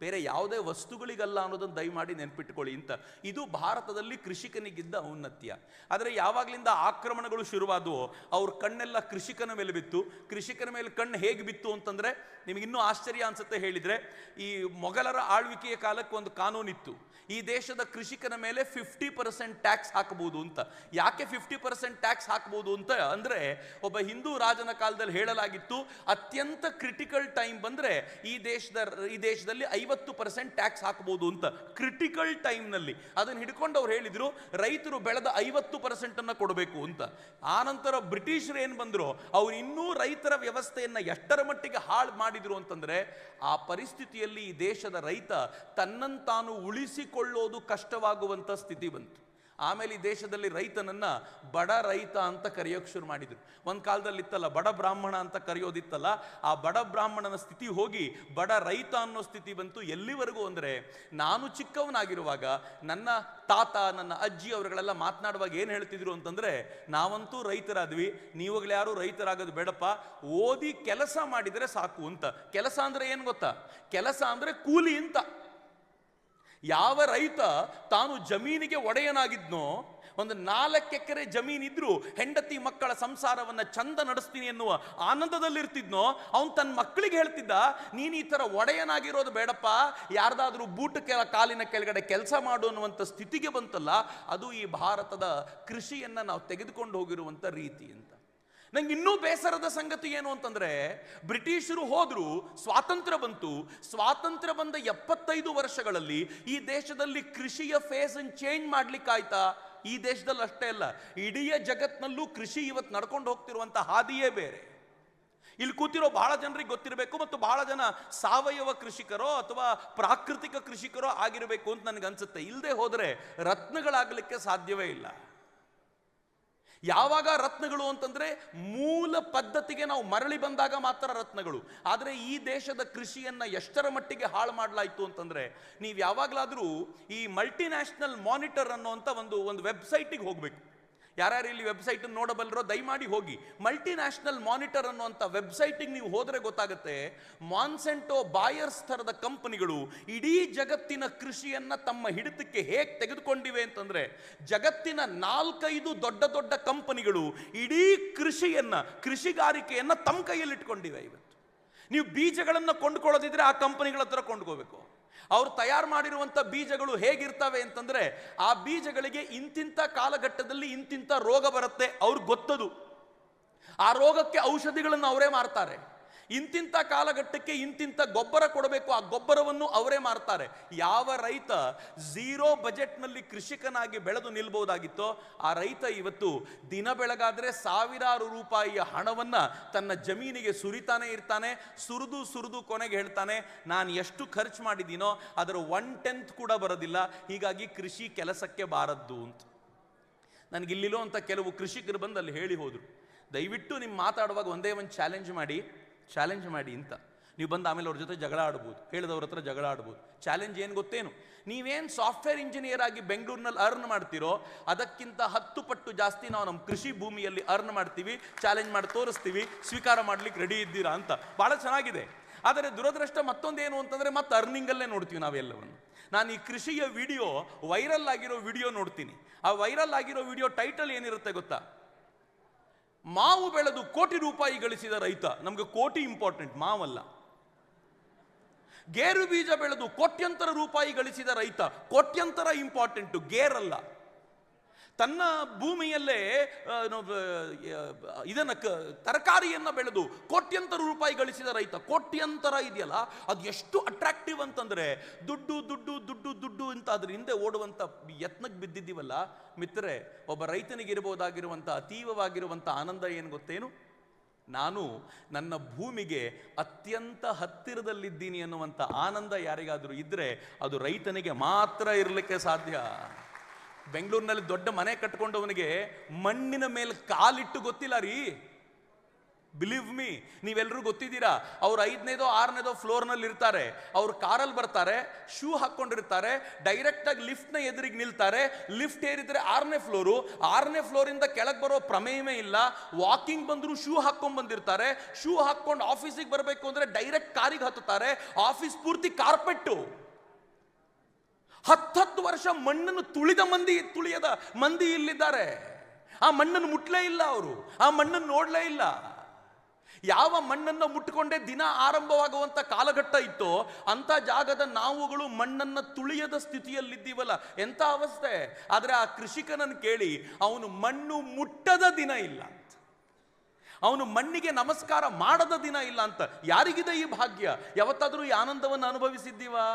Speaker 1: ಬೇರೆ ಯಾವುದೇ ವಸ್ತುಗಳಿಗಲ್ಲ ಅನ್ನೋದನ್ನು ದಯಮಾಡಿ ನೆನ್ಪಿಟ್ಕೊಳ್ಳಿ ಅಂತ. ಇದು ಭಾರತದಲ್ಲಿ ಕೃಷಿಕನಿಗಿದ್ದ ಔನ್ನತ್ಯ. ಆದರೆ ಯಾವಾಗಲಿಂದ ಆಕ್ರಮಣಗಳು ಶುರುವಾದವೋ, ಅವ್ರ ಕಣ್ಣೆಲ್ಲ ಕೃಷಿಕನ ಮೇಲೆ ಬಿತ್ತು. ಕೃಷಿಕನ ಮೇಲೆ ಕಣ್ಣು ಹೇಗೆ ಬಿತ್ತು ಅಂತಂದ್ರೆ ನಿಮಗಿನ್ನೂ ಆಶ್ಚರ್ಯ ಅನ್ಸುತ್ತೆ ಹೇಳಿದ್ರೆ, ಈ ಮೊಘಲರ ಆಳ್ವಿಕೆಯ ಕಾಲಕ್ಕೆ ಒಂದು ಕಾನೂನಿತ್ತು. ಈ ದೇಶದ ಕೃಷಿಕನ ಮೇಲೆ ಫಿಫ್ಟಿ ಪರ್ಸೆಂಟ್ ಟ್ಯಾಕ್ಸ್ ಹಾಕಬಹುದು ಅಂತ. ಯಾಕೆ ಫಿಫ್ಟಿ ಪರ್ಸೆಂಟ್ ಟ್ಯಾಕ್ಸ್ ಹಾಕಬಹುದು ಅಂತ ಅಂದ್ರೆ, ಒಬ್ಬ ಹಿಂದೂ ರಾಜನ ಕಾಲದಲ್ಲಿ ಹೇಳಲಾಗಿತ್ತು, ಅತ್ಯಂತ ಕ್ರಿಟಿಕಲ್ ಟೈಮ್ ಬಂದ್ರೆ ಈ ದೇಶದ, ಈ ದೇಶದಲ್ಲಿ ಐವತ್ತು ಪರ್ಸೆಂಟ್ ಟ್ಯಾಕ್ಸ್ ಹಾಕಬಹುದು ಅಂತ ಕ್ರಿಟಿಕಲ್ ಟೈಮ್ನಲ್ಲಿ ಅದನ್ನು ಹಿಡ್ಕೊಂಡು ಅವ್ರು ಹೇಳಿದ್ರು, ರೈತರು ಬೆಳೆದ ಐವತ್ತು ಪರ್ಸೆಂಟ್ ಅನ್ನ ಕೊಡಬೇಕು ಅಂತ. ಆನಂತರ ಬ್ರಿಟಿಷರು ಏನು ಬಂದ್ರು, ಅವ್ರು ಇನ್ನೂ ರೈತರ ವ್ಯವಸ್ಥೆಯನ್ನ ಎಷ್ಟರ ಮಟ್ಟಿಗೆ ಹಾಳು ಮಾಡಿದ್ರು ಅಂತಂದ್ರೆ, ಆ ಪರಿಸ್ಥಿತಿಯಲ್ಲಿ ಈ ದೇಶದ ರೈತ ತನ್ನಂತಾನು ಉಳಿಸಿಕೊಳ್ಳೋದು ಕಷ್ಟವಾಗುವಂತ ಸ್ಥಿತಿ ಬಂತು. ಆಮೇಲೆ ಈ ದೇಶದಲ್ಲಿ ರೈತನನ್ನ ಬಡ ರೈತ ಅಂತ ಕರೆಯೋಕೆ ಶುರು ಮಾಡಿದ್ರು. ಒಂದು ಕಾಲದಲ್ಲಿ ಇತ್ತಲ್ಲ ಬಡ ಬ್ರಾಹ್ಮಣ ಅಂತ ಕರೆಯೋದಿತ್ತಲ್ಲ, ಆ ಬಡ ಬ್ರಾಹ್ಮಣನ ಸ್ಥಿತಿ ಹೋಗಿ ಬಡ ರೈತ ಅನ್ನೋ ಸ್ಥಿತಿ ಬಂತು ಎಲ್ಲಿವರೆಗೂ ಅಂದರೆ, ನಾನು ಚಿಕ್ಕವನಾಗಿರುವಾಗ ನನ್ನ ತಾತ, ನನ್ನ ಅಜ್ಜಿ ಅವರುಗಳೆಲ್ಲ ಮಾತನಾಡುವಾಗ ಏನು ಹೇಳ್ತಿದ್ರು ಅಂತಂದರೆ, ನಾವಂತೂ ರೈತರಾದ್ವಿ ನೀವುಗಳ್ಯಾರು ರೈತರಾಗೋದು ಬೇಡಪ್ಪ, ಓದಿ ಕೆಲಸ ಮಾಡಿದರೆ ಸಾಕು ಅಂತ. ಕೆಲಸ ಅಂದರೆ ಏನು ಗೊತ್ತಾ? ಕೆಲಸ ಅಂದರೆ ಕೂಲಿ ಅಂತ. ಯಾವ ರೈತ ತಾನು ಜಮೀನಿಗೆ ಒಡೆಯನಾಗಿದ್ನೋ, ಒಂದು ನಾಲ್ಕು ಎಕರೆ ಜಮೀನಿದ್ರು ಹೆಂಡತಿ ಮಕ್ಕಳ ಸಂಸಾರವನ್ನ ಚಂದ ನಡೆಸ್ತೀನಿ ಎನ್ನುವ ಆನಂದದಲ್ಲಿರ್ತಿದ್ನೋ, ಅವನು ತನ್ನ ಮಕ್ಕಳಿಗೆ ಹೇಳ್ತಿದ್ದ, ನೀನು ಈ ಥರ ಒಡೆಯನಾಗಿರೋದು ಬೇಡಪ್ಪ, ಯಾರ್ದಾದ್ರೂ ಬೂಟ್ ಕೆಲ ಕಾಲಿನ ಕೆಳಗಡೆ ಕೆಲಸ ಮಾಡು ಅನ್ನುವಂಥ ಸ್ಥಿತಿಗೆ ಬಂತಲ್ಲ, ಅದು ಈ ಭಾರತದ ಕೃಷಿಯನ್ನ ನಾವು ತೆಗೆದುಕೊಂಡು ಹೋಗಿರುವಂಥ ರೀತಿ ಅಂತ. ನಂಗೆ ಇನ್ನೂ ಬೇಸರದ ಸಂಗತಿ ಏನು ಅಂತಂದ್ರೆ, ಬ್ರಿಟಿಷರು ಹೋದ್ರು, ಸ್ವಾತಂತ್ರ್ಯ ಬಂತು. ಸ್ವಾತಂತ್ರ್ಯ ಬಂದ ಎಪ್ಪತ್ತೈದು ವರ್ಷಗಳಲ್ಲಿ ಈ ದೇಶದಲ್ಲಿ ಕೃಷಿಯ ಫೇಸ್ ಚೇಂಜ್ ಮಾಡ್ಲಿಕ್ಕಾಯ್ತಾ ಈ ದೇಶದಲ್ಲಿ ಅಷ್ಟೇ ಅಲ್ಲ, ಇಡೀ ಜಗತ್ನಲ್ಲೂ ಕೃಷಿ ಇವತ್ತು ನಡ್ಕೊಂಡು ಹೋಗ್ತಿರುವಂತ ಹಾದಿಯೇ ಬೇರೆ. ಇಲ್ಲಿ ಕೂತಿರೋ ಬಹಳ ಜನರಿಗೆ ಗೊತ್ತಿರಬೇಕು ಮತ್ತು ಬಹಳ ಜನ ಸಾವಯವ ಕೃಷಿಕರೋ ಅಥವಾ ಪ್ರಾಕೃತಿಕ ಕೃಷಿಕರೋ ಆಗಿರಬೇಕು ಅಂತ ನನಗೆ ಇಲ್ಲದೆ ಹೋದರೆ ರತ್ನಗಳಾಗಲಿಕ್ಕೆ ಸಾಧ್ಯವೇ ಇಲ್ಲ. ಯಾವಾಗ ರತ್ನಗಳು ಅಂತಂದ್ರೆ ಮೂಲ ಪದ್ಧತಿಗೆ ನಾವು ಮರಳಿ ಬಂದಾಗ ಮಾತ್ರ ರತ್ನಗಳು. ಆದರೆ ಈ ದೇಶದ ಕೃಷಿಯನ್ನ ಎಷ್ಟರ ಮಟ್ಟಿಗೆ ಹಾಳು ಮಾಡಲಾಯಿತು ಅಂತಂದ್ರೆ ನೀವು ಯಾವಾಗಲಾದರೂ ಈ ಮಲ್ಟಿನ್ಯಾಷನಲ್ ಮಾನಿಟರ್ ಅನ್ನುವಂಥ ಒಂದು ಒಂದು ವೆಬ್ಸೈಟಿಗೆ ಹೋಗಬೇಕು. ಯಾರ್ಯಾರು ಇಲ್ಲಿ ವೆಬ್ಸೈಟ್ ನೋಡಬಲ್ಲರೋ ದಯಮಾಡಿ ಹೋಗಿ. ಮಲ್ಟಿನ್ಯಾಷನಲ್ ಮಾನಿಟರ್ ಅನ್ನುವಂಥ ವೆಬ್ಸೈಟಿಗೆ ನೀವು ಹೋದರೆ ಗೊತ್ತಾಗುತ್ತೆ. ಮಾನ್ಸೆಂಟೋ ಬಾಯರ್ಸ್ ಥರದ ಕಂಪನಿಗಳು ಇಡೀ ಜಗತ್ತಿನ ಕೃಷಿಯನ್ನು ತಮ್ಮ ಹಿಡಿತಕ್ಕೆ ಹೇಗೆ ತೆಗೆದುಕೊಂಡಿವೆ ಅಂತಂದ್ರೆ, ಜಗತ್ತಿನ ನಾಲ್ಕೈದು ದೊಡ್ಡ ದೊಡ್ಡ ಕಂಪನಿಗಳು ಇಡೀ ಕೃಷಿಯನ್ನ, ಕೃಷಿಗಾರಿಕೆಯನ್ನು ತಮ್ಮ ಕೈಯಲ್ಲಿ ಇಟ್ಕೊಂಡಿವೆ ಇವತ್ತು. ನೀವು ಬೀಜಗಳನ್ನು ಕೊಂಡ್ಕೊಳ್ಳೋದಿದ್ರೆ ಆ ಕಂಪನಿಗಳ ಹತ್ರ ಕೊಂಡ್ಕೋಬೇಕು. ಅವ್ರು ತಯಾರು ಮಾಡಿರುವಂಥ ಬೀಜಗಳು ಹೇಗಿರ್ತವೆ ಅಂತಂದ್ರೆ ಆ ಬೀಜಗಳಿಗೆ ಇಂತಿಂಥ ಕಾಲಘಟ್ಟದಲ್ಲಿ ಇಂತಿಂಥ ರೋಗ ಬರುತ್ತೆ, ಅವ್ರಿಗೆ ಗೊತ್ತದು. ಆ ರೋಗಕ್ಕೆ ಔಷಧಿಗಳನ್ನು ಅವರೇ ಮಾರ್ತಾರೆ. ಇಂತಿಂಥ ಕಾಲಘಟ್ಟಕ್ಕೆ ಇಂತಿಂಥ ಗೊಬ್ಬರ ಕೊಡಬೇಕು, ಆ ಗೊಬ್ಬರವನ್ನು ಅವರೇ ಮಾರ್ತಾರೆ. ಯಾವ ರೈತ ಝೀರೋ ಬಜೆಟ್ನಲ್ಲಿ ಕೃಷಿಕನಾಗಿ ಬೆಳೆದು ನಿಲ್ಬಹುದಾಗಿತ್ತೋ, ಆ ರೈತ ಇವತ್ತು ದಿನ ಬೆಳಗಾದ್ರೆ ಸಾವಿರಾರು ರೂಪಾಯಿಯ ಹಣವನ್ನು ತನ್ನ ಜಮೀನಿಗೆ ಸುರಿತಾನೆ ಇರ್ತಾನೆ, ಸುರಿದು ಸುರಿದು ಕೊನೆಗೆ ಹೇಳ್ತಾನೆ, ನಾನು ಎಷ್ಟು ಖರ್ಚು ಮಾಡಿದ್ದೀನೋ ಅದರ ಒನ್ ಟೆಂತ್ ಕೂಡ ಬರೋದಿಲ್ಲ, ಹೀಗಾಗಿ ಕೃಷಿ ಕೆಲಸಕ್ಕೆ ಬಾರದ್ದು ಅಂತ. ನನಗಿಲ್ಲಿಲ್ಲೋ ಅಂತ ಕೆಲವು ಕೃಷಿಕರು ಬಂದು ಅಲ್ಲಿ ಹೇಳಿ ಹೋದರು. ದಯವಿಟ್ಟು ನಿಮ್ಮ ಮಾತಾಡುವಾಗ ಒಂದೇ ಒಂದು ಚಾಲೆಂಜ್ ಮಾಡಿ. ಚಾಲೆಂಜ್ ಮಾಡಿ ಅಂತ ನೀವು ಬಂದು ಆಮೇಲೆ ಅವ್ರ ಜೊತೆ ಜಗಳ ಆಡ್ಬೋದು. ಹೇಳಿದವ್ರ ಹತ್ರ ಜಗಳ ಆಡ್ಬೋದು. ಚಾಲೆಂಜ್ ಏನು ಗೊತ್ತೇನು? ನೀವೇನು ಸಾಫ್ಟ್ವೇರ್ ಇಂಜಿನಿಯರ್ ಆಗಿ ಬೆಂಗಳೂರಿನಲ್ಲಿ ಅರ್ನ್ ಮಾಡ್ತೀರೋ, ಅದಕ್ಕಿಂತ ಹತ್ತು ಪಟ್ಟು ಜಾಸ್ತಿ ನಾವು ನಮ್ಮ ಕೃಷಿ ಭೂಮಿಯಲ್ಲಿ ಅರ್ನ್ ಮಾಡ್ತೀವಿ ಚಾಲೆಂಜ್ ಮಾಡಿ ತೋರಿಸ್ತೀವಿ, ಸ್ವೀಕಾರ ಮಾಡ್ಲಿಕ್ಕೆ ರೆಡಿ ಇದ್ದೀರಾ ಅಂತ. ಭಾಳ ಚೆನ್ನಾಗಿದೆ. ಆದರೆ ದುರದೃಷ್ಟ ಮತ್ತೊಂದೇನು ಅಂತಂದರೆ ಮತ್ತೆ ಅರ್ನಿಂಗಲ್ಲೇ ನೋಡ್ತೀವಿ ನಾವೆಲ್ಲವನ್ನು. ನಾನು ಈ ಕೃಷಿಯ ವಿಡಿಯೋ ವೈರಲ್ ಆಗಿರೋ ವಿಡಿಯೋ ನೋಡ್ತೀನಿ. ಆ ವೈರಲ್ ಆಗಿರೋ ವಿಡಿಯೋ ಟೈಟಲ್ ಏನಿರುತ್ತೆ ಗೊತ್ತಾ? ಮಾವು ಬೆಳೆದು ಕೋಟಿ ರೂಪಾಯಿ ಗಳಿಸಿದ ರೈತ, ನಮಗೆ ಕೋಟಿ ಇಂಪಾರ್ಟೆಂಟ್ ಮಾವಲ್ಲ. ಗೇರು ಬೀಜ ಬೆಳೆದು ಕೋಟ್ಯಂತರ ರೂಪಾಯಿ ಗಳಿಸಿದ ರೈತ, ಕೋಟ್ಯಂತರ ಇಂಪಾರ್ಟೆಂಟು ಗೇರಲ್ಲ. ತನ್ನ ಭೂಮಿಯಲ್ಲೇ ಇದನ್ನು ಕ- ತರಕಾರಿಯನ್ನು ಬೆಳೆದು ಕೋಟ್ಯಂತರ ರೂಪಾಯಿ ಗಳಿಸಿದ ರೈತ, ಕೋಟ್ಯಂತರ ಇದೆಯಲ್ಲ, ಅದು ಎಷ್ಟು ಅಟ್ರಾಕ್ಟಿವ್ ಅಂತಂದರೆ, ದುಡ್ಡು ದುಡ್ಡು ದುಡ್ಡು ಅಂತ ಅದ್ರ ಹಿಂದೆ ಓಡುವಂತ ಯತ್ನಕ್ಕೆ ಬಿದ್ದಿದ್ದೀವಲ್ಲ, ಮಿತ್ರರೆ, ಒಬ್ಬ ರೈತನಿಗೆ ಇರಬಹುದಾಗಿರುವಂಥ ಅತೀವವಾಗಿರುವಂಥ ಆನಂದ ಏನು ಗೊತ್ತೇನು? ನಾನು ನನ್ನ ಭೂಮಿಗೆ ಅತ್ಯಂತ ಹತ್ತಿರದಲ್ಲಿದ್ದೀನಿ ಅನ್ನುವಂಥ ಆನಂದ ಯಾರಿಗಾದರೂ ಇದ್ರೆ ಅದು ರೈತನಿಗೆ ಮಾತ್ರ ಇರಲಿಕ್ಕೆ ಸಾಧ್ಯ. ಬೆಂಗಳೂರಿನಲ್ಲಿ ದೊಡ್ಡ ಮನೆ ಕಟ್ಕೊಂಡವನಿಗೆ ಮಣ್ಣಿನ ಮೇಲೆ ಕಾಲಿಟ್ಟು ಗೊತ್ತಿಲ್ಲ ರೀ. ಬಿಲೀವ್ ಮೀ ನೀವೆಲ್ಲರೂ ಗೊತ್ತಿದ್ದೀರಾ? ಅವ್ರು ಐದನೇದೋ, ಆರನೇದೋ ಫ್ಲೋರ್ನಲ್ಲಿ ಇರ್ತಾರೆ ಅವ್ರು ಕಾರಲ್ಲಿ ಬರ್ತಾರೆ, ಶೂ ಹಾಕ್ಕೊಂಡಿರ್ತಾರೆ ಡೈರೆಕ್ಟಾಗಿ ಲಿಫ್ಟ್ನ ಎದುರಿಗೆ ನಿಲ್ತಾರೆ. ಲಿಫ್ಟ್ ಏರಿದ್ರೆ ಆರನೇ ಫ್ಲೋರು. ಆರನೇ ಫ್ಲೋರಿಂದ ಕೆಳಗೆ ಬರೋ ಪ್ರಮೇಯವೇ ಇಲ್ಲ. ವಾಕಿಂಗ್ ಬಂದರೂ ಶೂ ಹಾಕ್ಕೊಂಡ್ ಬಂದಿರ್ತಾರೆ. ಶೂ ಹಾಕ್ಕೊಂಡು ಆಫೀಸಿಗೆ ಬರಬೇಕು ಅಂದ್ರೆ ಡೈರೆಕ್ಟ್ ಕಾರಿಗೆ ಹತ್ತುತ್ತಾರೆ. ಆಫೀಸ್ ಪೂರ್ತಿ ಕಾರ್ಪೆಟ್ಟು. ಹತ್ತತ್ತು ವರ್ಷ ಮಣ್ಣನ್ನು ತುಳಿದ ಮಂದಿ, ತುಳಿಯದ ಮಂದಿ ಇಲ್ಲಿದ್ದಾರೆ. ಆ ಮಣ್ಣನ್ನು ಮುಟ್ಲೇ ಇಲ್ಲ ಅವರು. ಆ ಮಣ್ಣನ್ನು ನೋಡಲೇ ಇಲ್ಲ. ಯಾವ ಮಣ್ಣನ್ನು ಮುಟ್ಟಿಕೊಂಡೇ ದಿನ ಆರಂಭವಾಗುವಂಥ ಕಾಲಘಟ್ಟ ಇತ್ತೋ ಅಂಥ ಜಾಗದ ನಾವುಗಳು ಮಣ್ಣನ್ನ ತುಳಿಯದ ಸ್ಥಿತಿಯಲ್ಲಿದ್ದೀವಲ್ಲ ಎಂಥ ಅವಸ್ಥೆ? ಆದರೆ ಆ ಕೃಷಿಕನನ್ನು ಕೇಳಿ, ಅವನು ಮಣ್ಣು ಮುಟ್ಟದ ದಿನ ಇಲ್ಲ ಅವನು ಮಣ್ಣಿಗೆ ನಮಸ್ಕಾರ ಮಾಡದ ದಿನ ಇಲ್ಲ ಅಂತ. ಯಾರಿಗಿದೆ ಈ ಭಾಗ್ಯ? ಯಾವತ್ತಾದರೂ ಈ ಆನಂದವನ್ನು ಅನುಭವಿಸಿದ್ದೀವಾ?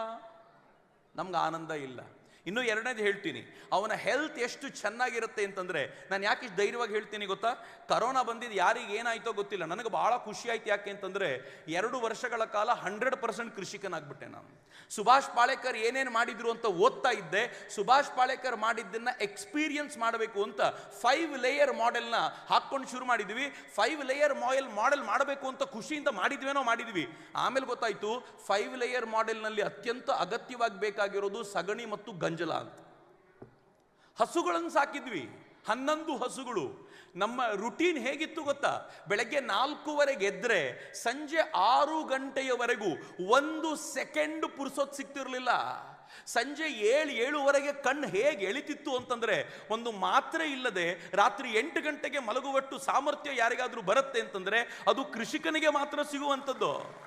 Speaker 1: ನಮ್ಗೆ ಆನಂದ ಇಲ್ಲ. ಇನ್ನು ಎರಡನೇದು ಹೇಳ್ತೀನಿ, ಅವನ ಹೆಲ್ತ್ ಎಷ್ಟು ಚೆನ್ನಾಗಿರುತ್ತೆ ಅಂತಂದ್ರೆ, ನಾನು ಯಾಕೆ ಇಷ್ಟು ಧೈರ್ಯವಾಗಿ ಹೇಳ್ತೀನಿ ಗೊತ್ತಾ? ಕರೋನಾ ಬಂದಿದ್ದು ಯಾರಿಗೆ ಏನಾಯ್ತೋ ಗೊತ್ತಿಲ್ಲ, ನನಗೆ ಭಾಳ ಖುಷಿ ಆಯ್ತು ಯಾಕೆ ಅಂತಂದ್ರೆ, ಎರಡು ವರ್ಷಗಳ ಕಾಲ ಹಂಡ್ರೆಡ್ ಪರ್ಸೆಂಟ್ ಕೃಷಿಕನಾಗ್ಬಿಟ್ಟೆ ನಾನು. ಸುಭಾಷ್ ಪಾಳೇಕರ್ ಏನೇನು ಮಾಡಿದ್ರು ಅಂತ ಓದ್ತಾ ಇದ್ದೆ, ಸುಭಾಷ್ ಪಾಳೇಕರ್ ಮಾಡಿದ್ದನ್ನ ಎಕ್ಸ್ಪೀರಿಯನ್ಸ್ ಮಾಡಬೇಕು ಅಂತ ಫೈವ್ ಲೇಯರ್ ಮಾಡೆಲ್ನ ಹಾಕ್ಕೊಂಡು ಶುರು ಮಾಡಿದ್ವಿ. ಫೈವ್ ಲೇಯರ್ ಮಾಡೆಲ್ ಮಾಡೆಲ್ ಮಾಡಬೇಕು ಅಂತ ಖುಷಿಯಿಂದ ಮಾಡಿದ್ವೇನೋ ಮಾಡಿದ್ವಿ. ಆಮೇಲೆ ಗೊತ್ತಾಯ್ತು ಫೈವ್ ಲೇಯರ್ ಮಾಡೆಲ್ನಲ್ಲಿ ಅತ್ಯಂತ ಅಗತ್ಯವಾಗಿ ಬೇಕಾಗಿರೋದು ಸಗಣಿ ಮತ್ತು ಗಂಜಲ ಅಂತ. ಹಸುಗಳನ್ನು ಸಾಕಿದ್ವಿ. ಹನ್ನೊಂದು ಹಸುಗಳು. ನಮ್ಮ ರುಟೀನ್ ಹೇಗಿತ್ತು ಗೊತ್ತಾ? ಬೆಳಗ್ಗೆ ನಾಲ್ಕೂವರೆಗೆ ಎದ್ರೆ ಸಂಜೆ ಆರು ಗಂಟೆಯವರೆಗೂ ಒಂದು ಸೆಕೆಂಡ್ ಪುರ್ಸೋದು ಸಿಗ್ತಿರ್ಲಿಲ್ಲ ಸಂಜೆ ಏಳು, ಏಳುವರೆಗೆ ಕಣ್ಣು ಹೇಗೆ ಎಳಿತಿತ್ತು ಅಂತಂದ್ರೆ ಒಂದು ಮಾತ್ರೆ ಇಲ್ಲದೆ ರಾತ್ರಿ ಎಂಟು ಗಂಟೆಗೆ ಮಲಗುವಟ್ಟು ಸಾಮರ್ಥ್ಯ ಯಾರಿಗಾದ್ರೂ ಬರುತ್ತೆ ಅಂತಂದ್ರೆ ಅದು ಕೃಷಿಕನಿಗೆ ಮಾತ್ರ ಸಿಗುವಂಥದ್ದು.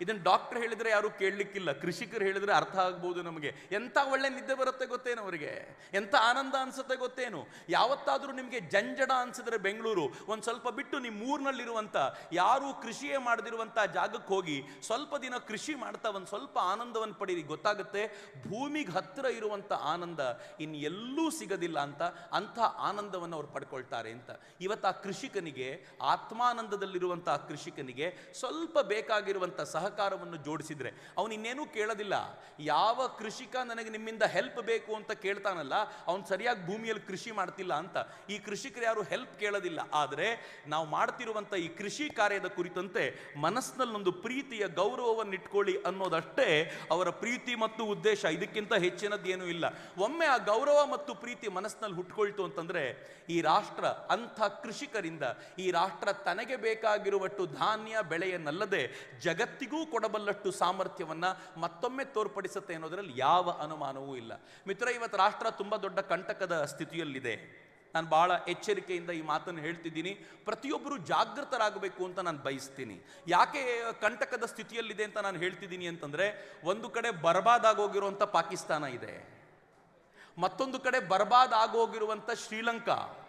Speaker 1: ಇದನ್ನ ಡಾಕ್ಟರ್ ಹೇಳಿದ್ರೆ ಯಾರು ಕೇಳಲಿಕ್ಕಿಲ್ಲ. ಕೃಷಿಕರು ಹೇಳಿದ್ರೆ ಅರ್ಥ ಆಗ್ಬೋದು ನಮಗೆ. ಎಂಥ ಒಳ್ಳೆ ನಿದ್ದೆ ಬರುತ್ತೆ ಗೊತ್ತೇನು ಅವರಿಗೆ? ಎಂಥ ಆನಂದ ಅನಿಸುತ್ತೆ ಗೊತ್ತೇನು? ಯಾವತ್ತಾದರೂ ನಿಮಗೆ ಜಂಜಡ ಅನ್ಸಿದ್ರೆ ಬೆಂಗಳೂರು, ಒಂದು ಸ್ವಲ್ಪ ಬಿಟ್ಟು ನಿಮ್ಮ ಊರಿನಲ್ಲಿರುವಂಥ ಯಾರು ಕೃಷಿಯೇ ಮಾಡದಿರುವಂಥ ಜಾಗಕ್ಕೆ ಹೋಗಿ ಸ್ವಲ್ಪ ದಿನ ಕೃಷಿ ಮಾಡ್ತಾ ಒಂದು ಸ್ವಲ್ಪ ಆನಂದವನ್ನು ಪಡೀರಿ. ಗೊತ್ತಾಗುತ್ತೆ, ಭೂಮಿಗೆ ಹತ್ತಿರ ಇರುವಂಥ ಆನಂದ ಇನ್ನು ಎಲ್ಲೂ ಸಿಗೋದಿಲ್ಲ ಅಂತ, ಅಂಥ ಆನಂದವನ್ನು ಅವ್ರು ಪಡ್ಕೊಳ್ತಾರೆ ಅಂತ. ಇವತ್ತು ಆ ಕೃಷಿಕನಿಗೆ ಆತ್ಮಾನಂದದಲ್ಲಿರುವಂಥ ಕೃಷಿಕನಿಗೆ ಸ್ವಲ್ಪ ಬೇಕಾಗಿರುವಂಥ ಸಹಕಾರವನ್ನು ಜೋಡಿಸಿದರೆ. ಅವನು ಇನ್ನೇನೂ ಕೇಳೋದಿಲ್ಲ. ಯಾವ ಕೃಷಿಕ ನನಗೆ ನಿಮ್ಮಿಂದ ಹೆಲ್ಪ್ ಬೇಕು ಅಂತ ಕೇಳ್ತಾನಲ್ಲ, ಅವನು ಸರಿಯಾಗಿ ಭೂಮಿಯಲ್ಲಿ ಕೃಷಿ ಮಾಡ್ತಿಲ್ಲ ಅಂತ. ಈ ಕೃಷಿಕರು ಯಾರು ಹೆಲ್ಪ್ ಕೇಳೋದಿಲ್ಲ. ಆದರೆ ನಾವು ಮಾಡ್ತಿರುವಂಥ ಈ ಕೃಷಿ ಕಾರ್ಯದ ಕುರಿತಂತೆ ಮನಸ್ಸಿನಲ್ಲೊಂದು ಪ್ರೀತಿಯ ಗೌರವವನ್ನು ಇಟ್ಕೊಳ್ಳಿ ಅನ್ನೋದಷ್ಟೇ ಅವರ ಪ್ರೀತಿ ಮತ್ತು ಉದ್ದೇಶ. ಇದಕ್ಕಿಂತ ಹೆಚ್ಚಿನದ್ದೇನೂ ಇಲ್ಲ. ಒಮ್ಮೆ ಆ ಗೌರವ ಮತ್ತು ಪ್ರೀತಿ ಮನಸ್ಸಿನಲ್ಲಿ ಹುಟ್ಕೊಳ್ತು ಅಂತಂದ್ರೆ, ಈ ರಾಷ್ಟ್ರ ಅಂಥ ಕೃಷಿಕರಿಂದ, ಈ ರಾಷ್ಟ್ರ ತನಗೆ ಬೇಕಾಗಿರುವಷ್ಟು ಧಾನ್ಯ ಬೆಳೆಯನ್ನಲ್ಲದೆ ಜಗತ್ತಿಗೂ ಕೊಡಬಲ್ಲಷ್ಟು ಸಾಮರ್ಥ್ಯವನ್ನು ಮತ್ತೊಮ್ಮೆ ತೋರ್ಪಡಿಸುತ್ತೆ ಅನ್ನೋದರಲ್ಲಿ ಯಾವ ಅನುಮಾನವೂ ಇಲ್ಲ. ಮಿತ್ರ ಇವತ್ತು ರಾಷ್ಟ್ರ ತುಂಬ ದೊಡ್ಡ ಕಂಟಕದ ಸ್ಥಿತಿಯಲ್ಲಿದೆ. ನಾನು ಬಹಳ ಎಚ್ಚರಿಕೆಯಿಂದ ಈ ಮಾತನ್ನು ಹೇಳ್ತಿದ್ದೀನಿ. ಪ್ರತಿಯೊಬ್ಬರು ಜಾಗೃತರಾಗಬೇಕು ಅಂತ ನಾನು ಬಯಸ್ತೀನಿ. ಯಾಕೆ ಕಂಟಕದ ಸ್ಥಿತಿಯಲ್ಲಿದೆ ಅಂತ ನಾನು ಹೇಳ್ತಿದ್ದೀನಿ ಅಂತಂದರೆ, ಒಂದು ಕಡೆ ಬರ್ಬಾದ್ ಆಗೋಗಿರುವಂಥ ಪಾಕಿಸ್ತಾನ ಇದೆ. ಮತ್ತೊಂದು ಕಡೆ ಬರ್ಬಾದ್ ಆಗೋಗಿರುವಂಥ ಶ್ರೀಲಂಕಾ.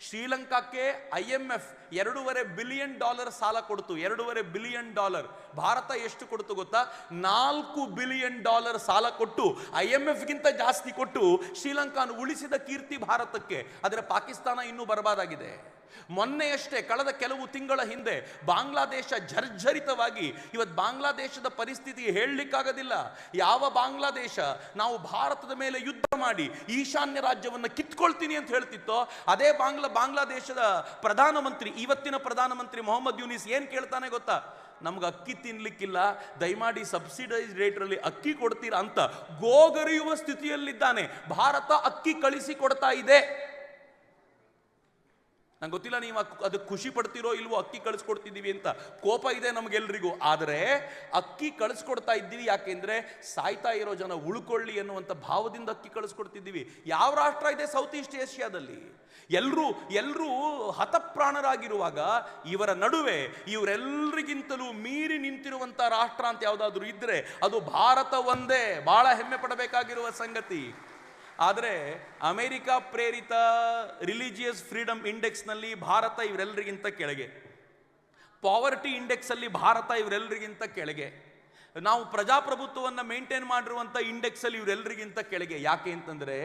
Speaker 1: ಶ್ರೀಲಂಕಾಕ್ಕೆ ಐ ಎಂ ಎಫ್ ಎರಡೂವರೆ ಬಿಲಿಯನ್ ಡಾಲರ್ ಸಾಲ ಕೊಡ್ತು. ಎರಡೂವರೆ ಬಿಲಿಯನ್ ಡಾಲರ್. ಭಾರತ ಎಷ್ಟು ಕೊಡ್ತು ಗೊತ್ತಾ? ನಾಲ್ಕು ಬಿಲಿಯನ್ ಡಾಲರ್ ಸಾಲ ಕೊಟ್ಟು, ಐ ಎಂ ಎಫ್ಗಿಂತ ಜಾಸ್ತಿ ಕೊಟ್ಟು ಶ್ರೀಲಂಕಾನ ಉಳಿಸಿದ ಕೀರ್ತಿ ಭಾರತಕ್ಕೆ. ಆದರೆ ಪಾಕಿಸ್ತಾನ ಇನ್ನೂ ಬರಬಾದಾಗಿದೆ. ಮೊನ್ನೆಯಷ್ಟೇ ಕಳೆದ ಕೆಲವು ತಿಂಗಳ ಹಿಂದೆ ಬಾಂಗ್ಲಾದೇಶ ಜರ್ಜರಿತವಾಗಿ ಇವತ್ತು ಬಾಂಗ್ಲಾದೇಶದ ಪರಿಸ್ಥಿತಿ ಹೇಳಲಿಕ್ಕಾಗೋದಿಲ್ಲ. ಯಾವ ಬಾಂಗ್ಲಾದೇಶ ನಾವು ಭಾರತದ ಮೇಲೆ ಯುದ್ಧ ಮಾಡಿ ಈಶಾನ್ಯ ರಾಜ್ಯವನ್ನು ಕಿತ್ಕೊಳ್ತೀನಿ ಅಂತ ಹೇಳ್ತಿತ್ತೋ, ಅದೇ ಬಾಂಗ್ಲಾ ಬಾಂಗ್ಲಾದೇಶದ ಪ್ರಧಾನಮಂತ್ರಿ, ಇವತ್ತಿನ ಪ್ರಧಾನಮಂತ್ರಿ ಮೊಹಮ್ಮದ್ ಯೂನಿಸ್ ಏನು ಕೇಳ್ತಾನೆ ಗೊತ್ತಾ? ನಮ್ಗೆ ಅಕ್ಕಿ ತಿನ್ಲಿಕ್ಕಿಲ್ಲ, ದಯಮಾಡಿ ಸಬ್ಸಿಡೈಸ್ ರೇಟ್ರಲ್ಲಿ ಅಕ್ಕಿ ಕೊಡ್ತೀರಾ ಅಂತ ಗೋಗರಿಯುವ ಸ್ಥಿತಿಯಲ್ಲಿದ್ದಾನೆ. ಭಾರತ ಅಕ್ಕಿ ಕಳಿಸಿ ಕೊಡ್ತಾ ಇದೆ. ನಂಗೆ ಗೊತ್ತಿಲ್ಲ ನೀವು ಅದಕ್ಕೆ ಖುಷಿ ಪಡ್ತಿರೋ ಇಲ್ವೋ ಅಕ್ಕಿ ಕಳಿಸ್ಕೊಡ್ತಿದ್ದೀವಿ ಅಂತ. ಕೋಪ ಇದೆ ನಮಗೆಲ್ರಿಗೂ. ಆದರೆ ಅಕ್ಕಿ ಕಳಿಸ್ಕೊಡ್ತಾ ಇದ್ದೀವಿ ಯಾಕೆಂದ್ರೆ ಸಾಯ್ತಾ ಇರೋ ಜನ ಉಳ್ಕೊಳ್ಳಿ ಅನ್ನುವಂಥ ಭಾವದಿಂದ ಅಕ್ಕಿ ಕಳಿಸ್ಕೊಡ್ತಿದ್ದೀವಿ. ಯಾವ ರಾಷ್ಟ್ರ ಇದೆ? ಸೌತ್ ಈಸ್ಟ್ ಏಷ್ಯಾದಲ್ಲಿ ಎಲ್ಲರೂ ಎಲ್ಲರೂ ಹತಪ್ರಾಣರಾಗಿರುವಾಗ ಇವರ ನಡುವೆ ಇವರೆಲ್ಲರಿಗಿಂತಲೂ ಮೀರಿ ನಿಂತಿರುವಂಥ ರಾಷ್ಟ್ರ ಅಂತ ಯಾವುದಾದ್ರೂ ಇದ್ದರೆ ಅದು ಭಾರತ ಒಂದೇ. ಬಹಳ ಹೆಮ್ಮೆ ಪಡಬೇಕಾಗಿರುವ ಸಂಗತಿ. ಆದರೆ ಅಮೆರಿಕ ಪ್ರೇರಿತ ರಿಲಿಜಿಯಸ್ ಫ್ರೀಡಮ್ ಇಂಡೆಕ್ಸ್ನಲ್ಲಿ ಭಾರತ ಇವರೆಲ್ಲರಿಗಿಂತ ಕೆಳಗೆ. ಪಾವರ್ಟಿ ಇಂಡೆಕ್ಸಲ್ಲಿ ಭಾರತ ಇವರೆಲ್ಲರಿಗಿಂತ ಕೆಳಗೆ. ನಾವು ಪ್ರಜಾಪ್ರಭುತ್ವವನ್ನು ಮೇಂಟೈನ್ ಮಾಡಿರುವಂಥ ಇಂಡೆಕ್ಸಲ್ಲಿ ಇವರೆಲ್ಲರಿಗಿಂತ ಕೆಳಗೆ. ಯಾಕೆ ಅಂತಂದರೆ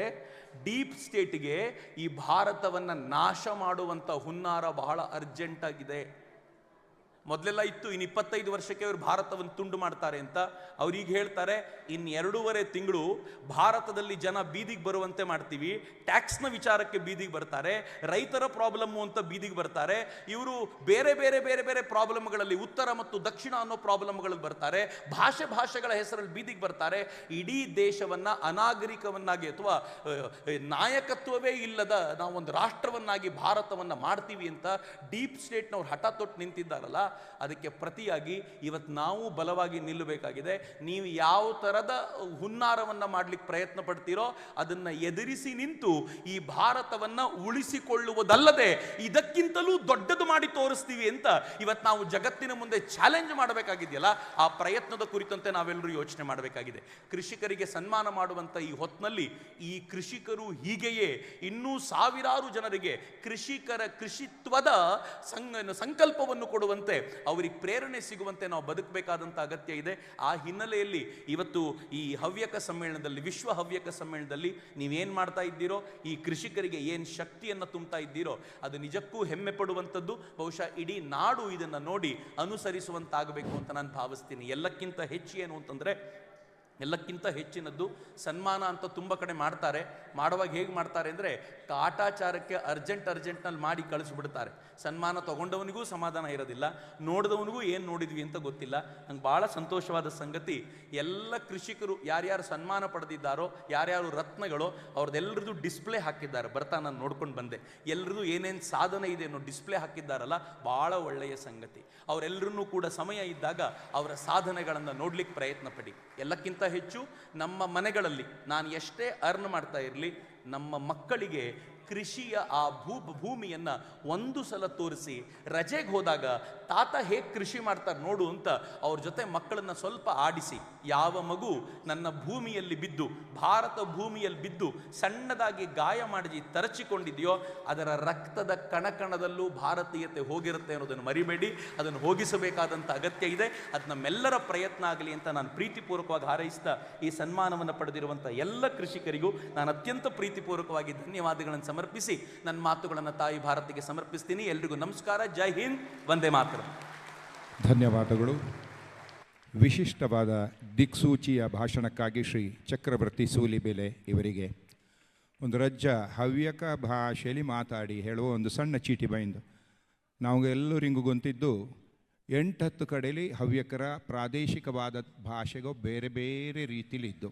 Speaker 1: ಡೀಪ್ ಸ್ಟೇಟ್ಗೆ ಈ ಭಾರತವನ್ನು ನಾಶ ಮಾಡುವಂಥ ಹುನ್ನಾರ ಬಹಳ ಅರ್ಜೆಂಟ್ ಆಗಿದೆ. ಮೊದಲೆಲ್ಲ ಇತ್ತು, ಇನ್ನು ಇಪ್ಪತ್ತೈದು ವರ್ಷಕ್ಕೆ ಅವರು ಭಾರತವನ್ನು ತುಂಡು ಮಾಡ್ತಾರೆ ಅಂತ. ಅವ್ರೀಗ ಹೇಳ್ತಾರೆ ಇನ್ನು ಎರಡೂವರೆ ತಿಂಗಳು ಭಾರತದಲ್ಲಿ ಜನ ಬೀದಿಗೆ ಬರುವಂತೆ ಮಾಡ್ತೀವಿ. ಟ್ಯಾಕ್ಸ್ನ ವಿಚಾರಕ್ಕೆ ಬೀದಿಗೆ ಬರ್ತಾರೆ, ರೈತರ ಪ್ರಾಬ್ಲಮ್ಮು ಅಂತ ಬೀದಿಗೆ ಬರ್ತಾರೆ. ಇವರು ಬೇರೆ ಬೇರೆ ಬೇರೆ ಬೇರೆ ಪ್ರಾಬ್ಲಮ್ಗಳಲ್ಲಿ ಉತ್ತರ ಮತ್ತು ದಕ್ಷಿಣ ಅನ್ನೋ ಪ್ರಾಬ್ಲಮ್ಗಳಲ್ಲಿ ಬರ್ತಾರೆ. ಭಾಷೆ ಭಾಷೆಗಳ ಹೆಸರಲ್ಲಿ ಬೀದಿಗೆ ಬರ್ತಾರೆ. ಇಡೀ ದೇಶವನ್ನು ಅನಾಗರಿಕವನ್ನಾಗಿ ಅಥವಾ ನಾಯಕತ್ವವೇ ಇಲ್ಲದ ನಾವೊಂದು ರಾಷ್ಟ್ರವನ್ನಾಗಿ ಭಾರತವನ್ನು ಮಾಡ್ತೀವಿ ಅಂತ ಡೀಪ್ ಸ್ಟೇಟ್ನವ್ರು ಹಠ ತೊಟ್ಟು ನಿಂತಿದ್ದಾರಲ್ಲ ಅದಕ್ಕೆ ಪ್ರತಿಯಾಗಿ ಇವತ್ತು ನಾವು ಬಲವಾಗಿ ನಿಲ್ಲಬೇಕಾಗಿದೆ. ನೀವು ಯಾವ ಥರದ ಹುನ್ನಾರವನ್ನು ಮಾಡಲಿಕ್ಕೆ ಪ್ರಯತ್ನ ಪಡ್ತೀರೋ ಅದನ್ನ ಎದುರಿಸಿ ನಿಂತು ಈ ಭಾರತವನ್ನ ಉಳಿಸಿಕೊಳ್ಳುವುದಲ್ಲದೆ ಇದಕ್ಕಿಂತಲೂ ದೊಡ್ಡದು ಮಾಡಿ ತೋರಿಸ್ತೀವಿ ಅಂತ ಇವತ್ತು ನಾವು ಜಗತ್ತಿನ ಮುಂದೆ ಚಾಲೆಂಜ್ ಮಾಡಬೇಕಾಗಿದೆಯಲ್ಲ, ಆ ಪ್ರಯತ್ನದ ಕುರಿತಂತೆ ನಾವೆಲ್ಲರೂ ಯೋಚನೆ ಮಾಡಬೇಕಾಗಿದೆ. ಕೃಷಿಕರಿಗೆ ಸನ್ಮಾನ ಮಾಡುವಂತ ಈ ಹೊತ್ತಿನಲ್ಲಿ ಈ ಕೃಷಿಕರು ಹೀಗೆಯೇ ಇನ್ನೂ ಸಾವಿರಾರು ಜನರಿಗೆ ಕೃಷಿಕರ ಕೃಷಿತ್ವದ ಸಂಕಲ್ಪವನ್ನು ಕೊಡುವಂತೆ ಅವರಿಗೆ ಪ್ರೇರಣೆ ಸಿಗುವಂತೆ ನಾವು ಬದುಕಬೇಕಾದಂಥ ಅಗತ್ಯ ಇದೆ. ಆ ಹಿನ್ನೆಲೆಯಲ್ಲಿ ಇವತ್ತು ಈ ಹವ್ಯಕ ಸಮ್ಮೇಳನದಲ್ಲಿ, ವಿಶ್ವ ಹವ್ಯಕ ಸಮ್ಮೇಳನದಲ್ಲಿ ನೀವೇನು ಮಾಡ್ತಾ ಇದ್ದೀರೋ, ಈ ಕೃಷಿಕರಿಗೆ ಏನು ಶಕ್ತಿಯನ್ನು ತುಂಬ್ತಾ ಇದ್ದೀರೋ, ಅದು ನಿಜಕ್ಕೂ ಹೆಮ್ಮೆ ಪಡುವಂಥದ್ದು. ಬಹುಶಃ ಇಡೀ ನಾಡು ಇದನ್ನು ನೋಡಿ ಅನುಸರಿಸುವಂತಾಗಬೇಕು ಅಂತ ನಾನು ಭಾವಿಸ್ತೀನಿ. ಎಲ್ಲಕ್ಕಿಂತ ಹೆಚ್ಚು ಏನು ಅಂತಂದರೆ ಎಲ್ಲಕ್ಕಿಂತ ಹೆಚ್ಚಿನದ್ದು ಸನ್ಮಾನ ಅಂತ ತುಂಬ ಕಡೆ ಮಾಡ್ತಾರೆ. ಮಾಡುವಾಗ ಹೇಗೆ ಮಾಡ್ತಾರೆ ಅಂದರೆ ಕಾಟಾಚಾರಕ್ಕೆ ಅರ್ಜೆಂಟ್ ಅರ್ಜೆಂಟ್ನಲ್ಲಿ ಮಾಡಿ ಕಳಿಸ್ಬಿಡ್ತಾರೆ. ಸನ್ಮಾನ ತಗೊಂಡವನಿಗೂ ಸಮಾಧಾನ ಇರೋದಿಲ್ಲ, ನೋಡಿದವನಿಗೂ ಏನು ನೋಡಿದ್ವಿ ಅಂತ ಗೊತ್ತಿಲ್ಲ. ನಂಗೆ ಭಾಳ ಸಂತೋಷವಾದ ಸಂಗತಿ, ಎಲ್ಲ ಕೃಷಿಕರು ಯಾರ್ಯಾರು ಸನ್ಮಾನ ಪಡೆದಿದ್ದಾರೋ, ಯಾರ್ಯಾರು ರತ್ನಗಳೋ ಅವ್ರದ್ದೆಲ್ಲರದು ಡಿಸ್ಪ್ಲೇ ಹಾಕಿದ್ದಾರೆ. ಬರ್ತಾ ನಾನು ನೋಡ್ಕೊಂಡು ಬಂದೆ. ಎಲ್ಲರದು ಏನೇನು ಸಾಧನೆ ಇದೆ ಅನ್ನೋ ಡಿಸ್ಪ್ಲೇ ಹಾಕಿದ್ದಾರಲ್ಲ, ಭಾಳ ಒಳ್ಳೆಯ ಸಂಗತಿ. ಅವರೆಲ್ಲರನ್ನೂ ಕೂಡ ಸಮಯ ಇದ್ದಾಗ ಅವರ ಸಾಧನೆಗಳನ್ನು ನೋಡ್ಲಿಕ್ಕೆ ಪ್ರಯತ್ನ ಪಡಿ. ಎಲ್ಲಕ್ಕಿಂತ ಹೆಚ್ಚು ನಮ್ಮ ಮನೆಗಳಲ್ಲಿ. ನಾನು ಎಷ್ಟೇ ಅರ್ನ್ ಮಾಡ್ತಾ ಇರಲಿ, ನಮ್ಮ ಮಕ್ಕಳಿಗೆ ಕೃಷಿಯ ಆ ಭೂ ಭೂಮಿಯನ್ನು ಒಂದು ಸಲ ತೋರಿಸಿ, ರಜೆಗೆ ಹೋದಾಗ ತಾತ ಹೇಗೆ ಕೃಷಿ ಮಾಡ್ತಾರೆ ನೋಡು ಅಂತ ಅವ್ರ ಜೊತೆ ಮಕ್ಕಳನ್ನ ಸ್ವಲ್ಪ ಆಡಿಸಿ. ಯಾವ ಮಗು ನನ್ನ ಭೂಮಿಯಲ್ಲಿ ಬಿದ್ದು, ಭಾರತ ಭೂಮಿಯಲ್ಲಿ ಬಿದ್ದು ಸಣ್ಣದಾಗಿ ಗಾಯ ಮಾಡಿ ತರಚಿಕೊಂಡಿದೆಯೋ, ಅದರ ರಕ್ತದ ಕಣಕಣದಲ್ಲೂ ಭಾರತೀಯತೆ ಹೋಗಿರುತ್ತೆ ಅನ್ನೋದನ್ನು ಮರಿಬೇಡಿ. ಅದನ್ನು ಹೋಗಿಸಬೇಕಾದಂಥ ಅಗತ್ಯ ಇದೆ. ಅದು ನಮ್ಮೆಲ್ಲರ ಪ್ರಯತ್ನ ಆಗಲಿ ಅಂತ ನಾನು ಪ್ರೀತಿಪೂರ್ವಕವಾಗಿ ಹಾರೈಸ್ತಾ ಈ ಸನ್ಮಾನವನ್ನು ಪಡೆದಿರುವಂಥ ಎಲ್ಲ ಕೃಷಿಕರಿಗೂ ನಾನು ಅತ್ಯಂತ ಪ್ರೀತಿಪೂರ್ವಕವಾಗಿ ಧನ್ಯವಾದಗಳನ್ನು ಸಮರ್ಪಿಸಿ. ನನ್ನ ಮಾತುಗಳನ್ನು ತಾಯಿ ಭಾರತಿಗೆ ಸಮರ್ಪಿಸ್ತೀನಿ. ಎಲ್ರಿಗೂ ನಮಸ್ಕಾರ. ಜೈ ಹಿಂದ್. ವಂದೇ ಮಾತರಂ.
Speaker 2: ಧನ್ಯವಾದಗಳು. ವಿಶಿಷ್ಟವಾದ ದಿಕ್ಸೂಚಿಯ ಭಾಷಣಕ್ಕಾಗಿ ಶ್ರೀ ಚಕ್ರವರ್ತಿ ಸೂಲಿಬೆಲೆ ಇವರಿಗೆ. ಒಂದು ರಜ್ಜ ಹವ್ಯಕ ಭಾಷೆಯಲ್ಲಿ ಮಾತಾಡಿ ಹೇಳುವ ಒಂದು ಸಣ್ಣ ಚೀಟಿ ಬೈಂದು. ನಾವು ಎಲ್ಲರಿಗೂ ಗೊತ್ತಿದ್ದು, ಎಂಟತ್ತು ಕಡೆಯಲ್ಲಿ ಹವ್ಯಕರ ಪ್ರಾದೇಶಿಕವಾದ ಭಾಷೆಗೂ ಬೇರೆ ಬೇರೆ ರೀತಿಲಿದ್ದು.